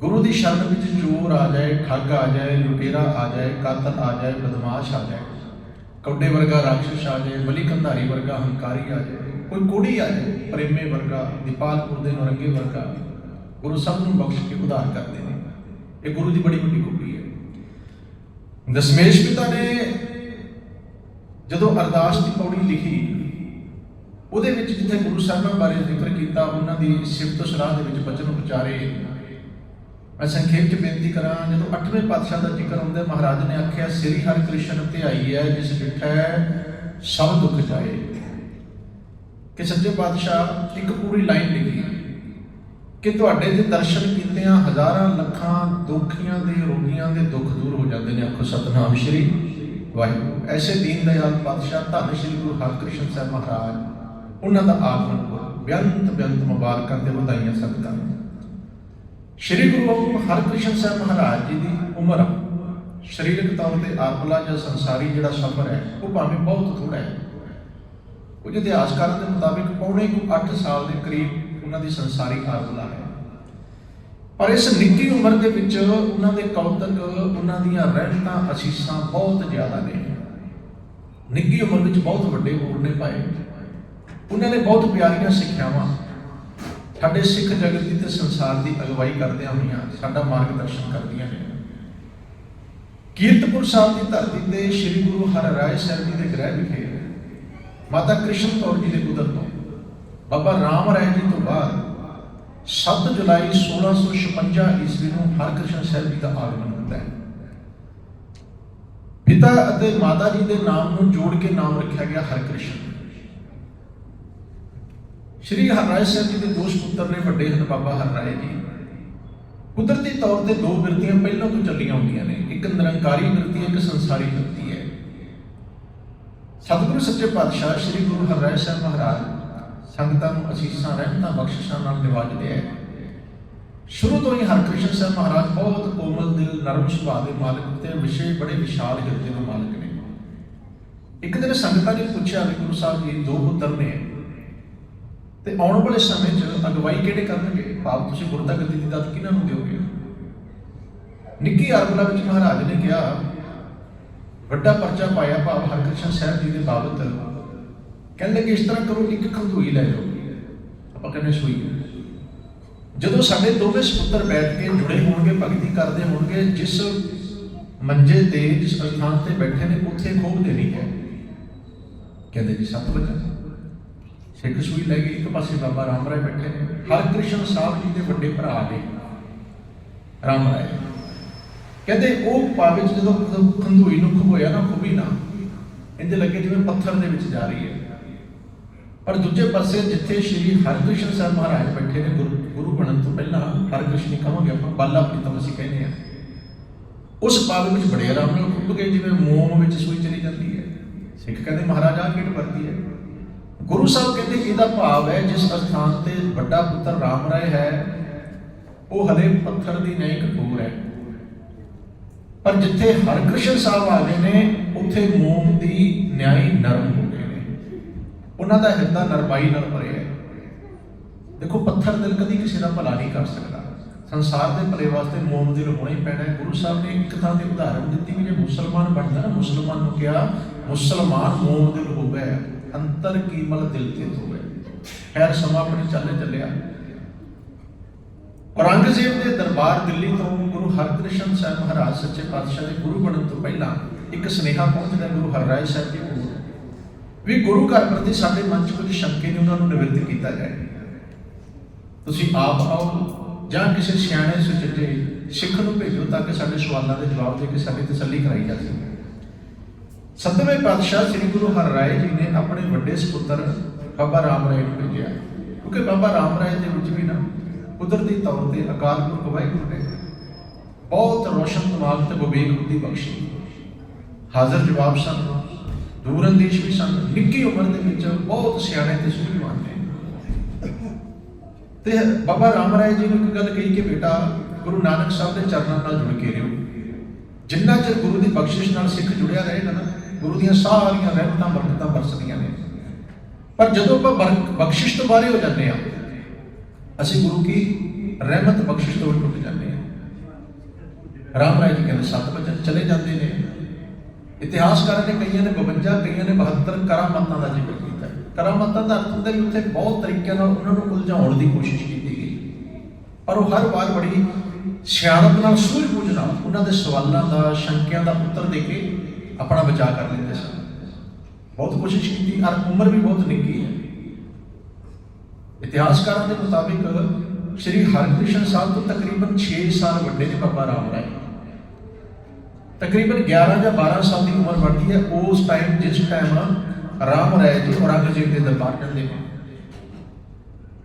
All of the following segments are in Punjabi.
ਗੁਰੂ ਦੀ ਸ਼ਰਨ ਵਿੱਚ ਚੋਰ ਆ ਜਾਏ, ਠੱਗ ਆ ਜਾਏ, ਲੁਟੇਰਾ ਆ ਜਾਏ, ਕਾਤਲ ਆ ਜਾਏ, ਬਦਮਾਸ਼ ਆ ਜਾਏ। ਕੌਡੇ ਵਰਗਾ ਰਾਖਸ਼ ਆ ਜਾਏ, ਬਲੀ ਕੰਧਾਰੀ ਵਰਗਾ ਹੰਕਾਰੀ ਆ ਜਾਏ, ਕੋਈ ਕੋੜੀ ਆ ਜਾਏ, ਪ੍ਰੇਮੇ ਵਰਗਾ, ਦੀਪਾਲਪੁਰ ਦੇ ਨਰੰਗੇ ਵਰਗਾ, ਗੁਰੂ ਸਭ ਨੂੰ ਬਖਸ਼ ਕੇ ਉਧਾਰ ਕਰਦੇ ਨੇ। ਇਹ ਗੁਰੂ ਦੀ ਬੜੀ ਵੱਡੀ ਖੂਬੀ ਹੈ। ਦਸ਼ਮੇਸ਼ ਪਿਤਾ ਨੇ ਜਦੋਂ ਅਰਦਾਸ ਦੀ ਪੌੜੀ ਲਿਖੀ, ਉਹਦੇ ਵਿੱਚ ਜਿੱਥੇ ਗੁਰੂ ਸਾਹਿਬਾਂ ਬਾਰੇ ਜ਼ਿਕਰ ਕੀਤਾ, ਉਹਨਾਂ ਦੀ ਸਿਫਤ ਸਲਾਹ ਦੇ ਵਿੱਚ ਬਚਨ ਉਚਾਰੇ ਮੈਂ ਸੰਖੇਪ ਚ ਬੇਨਤੀ ਕਰਾਂ, ਜਦੋਂ 8ਵੇਂ ਪਾਤਸ਼ਾਹ ਦਾ ਜ਼ਿਕਰ ਹੁੰਦਾ ਮਹਾਰਾਜ ਨੇ ਆਖਿਆ, ਸ੍ਰੀ ਹਰਿ ਕ੍ਰਿਸ਼ਨ ਧਿਆਈ ਹੈ, ਜਿਸ ਡਿਠੈ ਸਭ ਦੁੱਖ ਜਾਏ। ਕਿ ਸੱਚੇ ਪਾਤਸ਼ਾਹ, ਇੱਕ ਪੂਰੀ ਲਾਈਨ ਲਿਖੀ ਕਿ ਤੁਹਾਡੇ ਦੇ ਦਰਸ਼ਨ ਕੀਤਿਆਂ ਹਜ਼ਾਰਾਂ ਲੱਖਾਂ ਦੁਖੀਆਂ ਦੇ, ਰੋਗੀਆਂ ਦੇ ਦੁੱਖ ਦੂਰ ਹੋ ਜਾਂਦੇ ਨੇ, ਆਖੋ ਸਤਨਾਮ ਸ਼੍ਰੀ ਵਾਹਿਗੁਰੂ। ਐਸੇ ਦੀਨ ਦਇਆਲ ਪਾਤਸ਼ਾਹ ਧੰਨ ਸ਼੍ਰੀ ਗੁਰੂ ਹਰਕ੍ਰਿਸ਼ਨ ਸਾਹਿਬ ਮਹਾਰਾਜ, ਉਹਨਾਂ ਦਾ ਆਗਮਨ ਕਰੋ ਬੇਅੰਤ ਬੇਅੰਤ ਮੁਬਾਰਕਾਂ ਤੇ ਵਧਾਈਆਂ ਸਕਦਾ ਸ਼੍ਰੀ ਗੁਰੂ ਹਰਕ੍ਰਿਸ਼ਨ ਸਾਹਿਬ ਮਹਾਰਾਜ ਜੀ ਦੀ ਉਮਰ ਸਰੀਰਕ ਤੌਰ ਤੇ ਆਰਪਲਾ ਜਾਂ ਸੰਸਾਰੀ ਜਿਹੜਾ ਸਫ਼ਰ ਹੈ, ਉਹ ਭਾਵੇਂ ਬਹੁਤ ਥੋੜਾ ਹੈ। ਕੁਝ ਇਤਿਹਾਸਕਾਰਾਂ ਦੇ ਮੁਤਾਬਿਕ ਪੌਣੇ ਕੁ 8 ਸਾਲ ਦੇ ਕਰੀਬ ਉਹਨਾਂ ਦੀ ਸੰਸਾਰੀ ਆਰਪਲਾ ਹੈ। ਪਰ ਇਸ ਨਿੱਕੀ ਉਮਰ ਦੇ ਵਿੱਚ ਉਹਨਾਂ ਦੇ ਕੌਤਕ, ਉਹਨਾਂ ਦੀਆਂ ਰਹਿਮਤਾਂ, ਅਸੀਸਾਂ ਬਹੁਤ ਜ਼ਿਆਦਾ ਨੇ। ਨਿੱਕੀ ਉਮਰ ਵਿੱਚ ਬਹੁਤ ਵੱਡੇ ਮੋੜ ਨੇ ਪਾਏ। ਉਹਨਾਂ ਨੇ ਬਹੁਤ ਪਿਆਰੀਆਂ ਸਿੱਖਿਆਵਾਂ ਸਾਡੇ ਸਿੱਖ ਜਗਤ ਦੀ ਤੇ ਸੰਸਾਰ ਦੀ ਅਗਵਾਈ ਕਰਦਿਆਂ ਹੋਈਆਂ, ਸਾਡਾ ਮਾਰਗਦਰਸ਼ਨ ਕਰਦੀਆਂ ਨੇ। ਕੀਰਤਪੁਰ ਸਾਹਿਬ ਦੀ ਧਰਤੀ ਤੇ ਸ੍ਰੀ ਗੁਰੂ ਹਰਿਰਾਏ ਸਾਹਿਬ ਜੀ ਦੇ ਗ੍ਰਹਿ ਵਿਖੇ ਮਾਤਾ ਕ੍ਰਿਸ਼ਨ ਕੌਰ ਜੀ ਦੇ ਪੁੱਤਰ ਤੋਂ ਬਾਬਾ ਰਾਮ ਰਾਏ ਜੀ ਤੋਂ ਬਾਅਦ 7 ਜੁਲਾਈ 1656 ਈਸਵੀ ਨੂੰ ਹਰਕ੍ਰਿਸ਼ਨ ਸਾਹਿਬ ਜੀ ਦਾ ਆਗਮਨ ਹੁੰਦਾ ਹੈ। ਪਿਤਾ ਅਤੇ ਮਾਤਾ ਜੀ ਦੇ ਨਾਮ ਨੂੰ ਜੋੜ ਕੇ ਨਾਮ ਰੱਖਿਆ ਗਿਆ ਹਰਕ੍ਰਿਸ਼ਨ ਸ਼੍ਰੀ ਹਰਿਰਾਏ ਸਾਹਿਬ ਜੀ ਦੇ ਦੋਸ਼ ਪੁੱਤਰ ਨੇ ਵੱਡੇ ਹਨ ਬਾਬਾ ਹਰਰਾਏ ਜੀ। ਕੁਦਰਤੀ ਤੌਰ ਤੇ ਦੋ ਬਿਰਤੀਆਂ ਪਹਿਲਾਂ ਤੋਂ ਚੱਲੀਆਂ ਹੁੰਦੀਆਂ ਨੇ। ਇੱਕ ਨਿਰੰਕਾਰੀ ਬਿਰਤੀ, ਇੱਕ ਸੰਸਾਰੀ ਬਿਰਤੀ ਹੈ। ਸਤਿਗੁਰੂ ਸੱਚੇ ਪਾਤਸ਼ਾਹ ਸ਼੍ਰੀ ਗੁਰੂ ਹਰਿਰਾਏ ਸਾਹਿਬ ਮਹਾਰਾਜ ਸੰਗਤਾਂ ਨੂੰ ਅਸੀਸਾਂ, ਰਹਿਮਤਾਂ, ਬਖਸ਼ਿਸ਼ਾਂ ਨਾਲ ਨਿਵਾਜਦੇ ਹੈ। ਸ਼ੁਰੂ ਤੋਂ ਹੀ ਹਰਕ੍ਰਿਸ਼ਨ ਸਾਹਿਬ ਮਹਾਰਾਜ ਬਹੁਤ ਕੋਮਲ ਦਿਲ, ਨਰਮ ਸੁਭਾਅ ਦੇ ਮਾਲਕ ਤੇ ਵਿਸ਼ੇ ਬੜੇ ਵਿਸ਼ਾਲ ਹਿਰਦੇ ਦੇ ਮਾਲਕ ਨੇ। ਇੱਕ ਦਿਨ ਸੰਗਤਾਂ ਨੇ ਪੁੱਛਿਆ ਵੀ ਗੁਰੂ ਸਾਹਿਬ ਜੀ, ਦੋ ਪੁੱਤਰ ਨੇ। ਤੇ ਆਉਣ ਵਾਲੇ ਸਮੇਂ 'ਚ ਅਗਵਾਈ ਕਿਹੜੇ ਕਰਨਗੇ? ਭਾਵ ਤੁਸੀਂ ਗੁਰਤਾ ਦੀ ਦਾਤ ਕਿਹਨਾਂ ਨੂੰ ਦਿਓਗੇ? ਨਿੱਕੀ ਅਰਬਲਾ ਵਿੱਚ ਮਹਾਰਾਜ ਨੇ ਕਿਹਾ, ਵੱਡਾ ਪਰਚਾ ਪਾਇਆ ਭਾਵ ਹਰਕ੍ਰਿਸ਼ਨ ਸਾਹਿਬ ਜੀ ਦੇ ਬਾਬਤ। ਕਹਿੰਦੇ ਕਿ ਇਸ ਤਰ੍ਹਾਂ ਕਰੋ, ਇੱਕ ਖੰਦੂਈ ਲੈ ਜਾਓ। ਆਪਾਂ ਕਹਿੰਦੇ ਸੂਈ ਜਦੋਂ ਸਾਡੇ ਦੋਵੇਂ ਸੁਪੁੱਤਰ ਬੈਠ ਕੇ ਜੁੜੇ ਹੋਣਗੇ, ਭਗਤੀ ਕਰਦੇ ਹੋਣਗੇ, ਜਿਸ ਮੰਜੇ ਤੇ, ਜਿਸ ਅਸਥਾਨ ਤੇ ਬੈਠੇ ਨੇ, ਉੱਥੇ ਖੋਬ ਦੇਣੀ ਹੈ। ਕਹਿੰਦੇ ਜੀ, ਸੱਤ ਵਜੇ ਸਿੱਖ ਸੂਈ ਲੈ ਗਈ, ਇੱਕ ਪਾਸੇ ਬਾਬਾ ਰਾਮ ਰਾਏ ਬੈਠੇ ਨੇ। ਹਰਿਕ੍ਰਿਸ਼ਨ ਸਾਹਿਬ ਜੀ ਦੇ ਵੱਡੇ ਭਰਾ ਨੇ, ਰਾਮ ਰਾਏ। ਕਹਿੰਦੇ ਉਹ ਪਾਵੇ ਜਦੋਂ ਖੰਦੂਈ ਨੂੰ ਖੋਇਆ ਨਾ, ਖੁਬੀ ਨਾ ਇੰਜ ਲੱਗੇ ਜਿਵੇਂ ਪੱਥਰ ਦੇ ਵਿੱਚ ਜਾ ਰਹੀ ਹੈ। ਪਰ ਦੂਜੇ ਪਾਸੇ ਜਿੱਥੇ ਸ਼੍ਰੀ ਹਰਿਕ੍ਰਿਸ਼ਨ ਸਾਹਿਬ ਮਹਾਰਾਜ ਬੈਠੇ ਨੇ, ਗੁਰੂ ਗੁਰੂ ਬਣਨ ਤੋਂ ਪਹਿਲਾਂ ਹਰਕ੍ਰਿਸ਼ਨ ਕਹਾਂਗੇ ਆਪਾਂ, ਬਾਲਾ ਪ੍ਰੀਤਮ ਅਸੀਂ ਕਹਿੰਦੇ ਆ ਉਸ ਪਾਵੇ ਵਿੱਚ ਬੜੇ ਆਰਾਮ ਨਾਲ ਖੁੱਭ ਗਏ ਜਿਵੇਂ ਮੋਮ ਵਿੱਚ ਸੂਈ ਚਲੀ ਜਾਂਦੀ ਹੈ। ਸਿੱਖ ਕਹਿੰਦੇ ਮਹਾਰਾਜ ਆ ਕਿਟ ਵਰਤੀ ਹੈ। ਗੁਰੂ ਸਾਹਿਬ ਕਹਿੰਦੇ ਇਹਦਾ ਭਾਵ ਹੈ, ਜਿਸ ਅਸਥਾਨ ਤੇ ਵੱਡਾ ਪੁੱਤਰ ਰਾਮ ਰਾਏ ਹੈ, ਉਹ ਹਲੇ ਪੱਥਰ ਦੀ ਨਹੀਂ ਕਠੋਰ ਹੈ। ਪਰ ਜਿੱਥੇ ਹਰਕ੍ਰਿਸ਼ਨ ਸਾਹਿਬ ਆ ਗਏ ਨੇ, ਉੱਥੇ ਮੋਮ ਦੀ ਨਿਆਈ ਨਰਮ ਹੋ ਗਏ ਨੇ। ਉਹਨਾਂ ਦਾ ਹਿਰਦਾ ਨਰਮਾਈ ਨਾਲ ਭਰਿਆ ਹੈ। ਦੇਖੋ, ਪੱਥਰ ਦਿਲ ਕਦੀ ਕਿਸੇ ਦਾ ਭਲਾ ਨਹੀਂ ਕਰ ਸਕਦਾ। ਸੰਸਾਰ ਦੇ ਭਲੇ ਵਾਸਤੇ ਮੋਮ ਦਿਲ ਹੋਣਾ ਹੀ ਪੈਣਾ ਹੈ। ਗੁਰੂ ਸਾਹਿਬ ਨੇ ਇੱਕ ਥਾਂ ਤੇ ਉਦਾਹਰਨ ਦਿੱਤੀ ਵੀ ਜੇ ਮੁਸਲਮਾਨ ਬਣਦਾ ਨਾ, ਮੁਸਲਮਾਨ ਨੂੰ ਕਿਹਾ, ਮੁਸਲਮਾਨ ਮੋਮ ਦਿਲ ਹੋ ਗਿਆ ਅੰਤਰ ਕੀਮਲ ਦਿਲ ਤੇ ਹੋਵੇ ਖੈਰ, ਸਮਾਂ ਆਪਣੇ ਚੱਲੇ ਚੱਲਿਆ। ਔਰੰਗਜ਼ੇਬ ਦੇ ਦਰਬਾਰ ਦਿੱਲੀ ਤੋਂ ਗੁਰੂ ਹਰਕ੍ਰਿਸ਼ਨ ਸਾਹਿਬ ਮਹਾਰਾਜ, ਸੱਚੇ ਪਾਤਸ਼ਾਹ ਦੇ ਗੁਰੂ ਬਣਨ ਤੋਂ ਪਹਿਲਾਂ ਇੱਕ ਸੁਨੇਹਾ ਪਹੁੰਚਦਾ ਗੁਰੂ ਹਰਰਾਏ ਸਾਹਿਬ ਜੀ ਕੋਲ, ਵੀ ਗੁਰੂ ਘਰ ਪ੍ਰਤੀ ਸਾਡੇ ਮਨ 'ਚ ਕੁਝ ਸ਼ੰਕੇ ਨੇ, ਉਹਨਾਂ ਨੂੰ ਨਿਵਰਤ ਕੀਤਾ ਜਾਏ। ਤੁਸੀਂ ਆਪ ਆਓ ਜਾਂ ਕਿਸੇ ਸਿਆਣੇ ਸੁਚੱਜੇ ਸਿੱਖ ਨੂੰ ਭੇਜੋ ਤਾਂ ਕਿ ਸਾਡੇ ਸਵਾਲਾਂ ਦੇ ਜਵਾਬ ਦੇ ਕੇ ਸਾਡੀ ਤਸੱਲੀ ਕਰਾਈ ਜਾ ਸਕੇ। ਸਤਵੇਂ ਪਾਤਸ਼ਾਹ ਸ੍ਰੀ ਗੁਰੂ ਹਰਿਰਾਏ ਜੀ ਨੇ ਆਪਣੇ ਵੱਡੇ ਸੁਪੁੱਤਰ ਬਾਬਾ ਰਾਮ ਰਾਏ ਨੂੰ ਭੇਜਿਆ ਕਿਉਂਕਿ ਬਾਬਾ ਰਾਮ ਰਾਏ ਦੇ ਵਿੱਚ ਵੀ ਨਾ ਕੁਦਰਤੀ ਤੌਰ ਤੇ ਅਕਾਲ ਪੁਰਖ ਵਾਹਿਗੁਰੂ ਨੇ ਬਹੁਤ ਰੋਸ਼ਨ ਦਿਮਾਗ ਤੇ ਵਿਵੇਕ ਬੁੱਧੀ ਬਖਸ਼ੀ। ਹਾਜ਼ਰ ਜਵਾਬ ਸਨ। ਦੂਰ ਅੰਦੇਸ਼ ਵੀ ਸਨ। ਨਿੱਕੀ ਉਮਰ ਦੇ ਵਿੱਚ ਬਹੁਤ ਸਿਆਣੇ ਤੇ ਸੂਝਵਾਨ ਨੇ। ਤੇ ਬਾਬਾ ਰਾਮ ਰਾਏ ਜੀ ਨੂੰ ਇੱਕ ਗੱਲ ਕਹੀ ਕਿ ਬੇਟਾ, ਗੁਰੂ ਨਾਨਕ ਸਾਹਿਬ ਦੇ ਚਰਨਾਂ ਨਾਲ ਜੁੜ ਕੇ ਰਹੋ ਜਿੰਨਾ ਚਿਰ ਗੁਰੂ ਦੀ ਬਖਸ਼ਿਸ਼ ਨਾਲ ਸਿੱਖ ਜੁੜਿਆ ਰਹੇ ਨਾ ਗੁਰੂ ਦੀਆਂ ਸਾਰੀਆਂ ਰਹਿਮਤਾਂ, ਬਰਕਤਾਂ ਵਰਸਦੀਆਂ ਨੇ। ਪਰ ਜਦੋਂ ਆਪਾਂ ਬਖਸ਼ਿਸ਼ ਤੋਂ ਬਾਰੇ ਹੋ ਜਾਂਦੇ ਆ ਅਸੀਂ ਗੁਰੂ ਕੀ ਰਹਿਮਤ ਬਖਸ਼ਿਸ਼ ਤੋਂ ਟੁੱਟ ਜਾਂਦੇ ਆ ਰਾਮ ਰਾਏ ਜੀ ਕਹਿੰਦੇ, ਸੱਤ ਵਚਨ ਚਲੇ ਜਾਂਦੇ ਨੇ। ਇਤਿਹਾਸਕਾਰਾਂ ਨੇ ਕਈਆਂ ਨੇ 52 ਕਈਆਂ ਨੇ 72 ਕਰਾਮਾਤਾਂ ਦਾ ਜ਼ਿਕਰ ਕੀਤਾ। ਹੈ। ਕਰਾਮਾਤਾਂ ਦਾ ਅਰਥ ਹੁੰਦਾ ਵੀ ਉੱਥੇ ਬਹੁਤ ਤਰੀਕਿਆਂ ਨਾਲ ਉਹਨਾਂ ਨੂੰ ਉਲਝਾਉਣ ਦੀ ਕੋਸ਼ਿਸ਼ ਕੀਤੀ ਗਈ। ਪਰ ਉਹ ਹਰ ਵਾਰ ਬੜੀ ਸਿਆਣਪ ਨਾਲ, ਸੂਝ-ਬੂਝ ਨਾਲ ਉਹਨਾਂ ਦੇ ਸਵਾਲਾਂ ਦਾ, ਸ਼ੰਕਿਆਂ ਦਾ ਉੱਤਰ ਦੇ ਕੇ ਆਪਣਾ ਬਚਾਅ ਕਰ ਲੈਂਦੇ ਸਨ। ਬਹੁਤ ਕੋਸ਼ਿਸ਼ ਕੀਤੀ ਔਰ ਉਮਰ ਵੀ ਬਹੁਤ ਨਿੱਕੀ ਹੈ। ਇਤਿਹਾਸਕਾਰਾਂ ਦੇ ਮੁਤਾਬਿਕ ਸ਼੍ਰੀ ਹਰਕ੍ਰਿਸ਼ਨ ਸਾਹਿਬ ਤੋਂ ਤਕਰੀਬਨ 6 ਸਾਲ ਵੱਡੇ ਨੇ ਬਾਬਾ ਰਾਮ ਰਾਏ। ਤਕਰੀਬਨ 11 ਜਾਂ 12 ਸਾਲ ਦੀ ਉਮਰ ਬਣਦੀ ਹੈ, ਉਸ ਟਾਈਮ ਜਿਸ ਟਾਈਮ ਰਾਮ ਰਾਏ ਜੀ ਔਰੰਗਜ਼ੇਬ ਦੇ ਦਰਬਾਰ ਜਾਂਦੇ ਨੇ।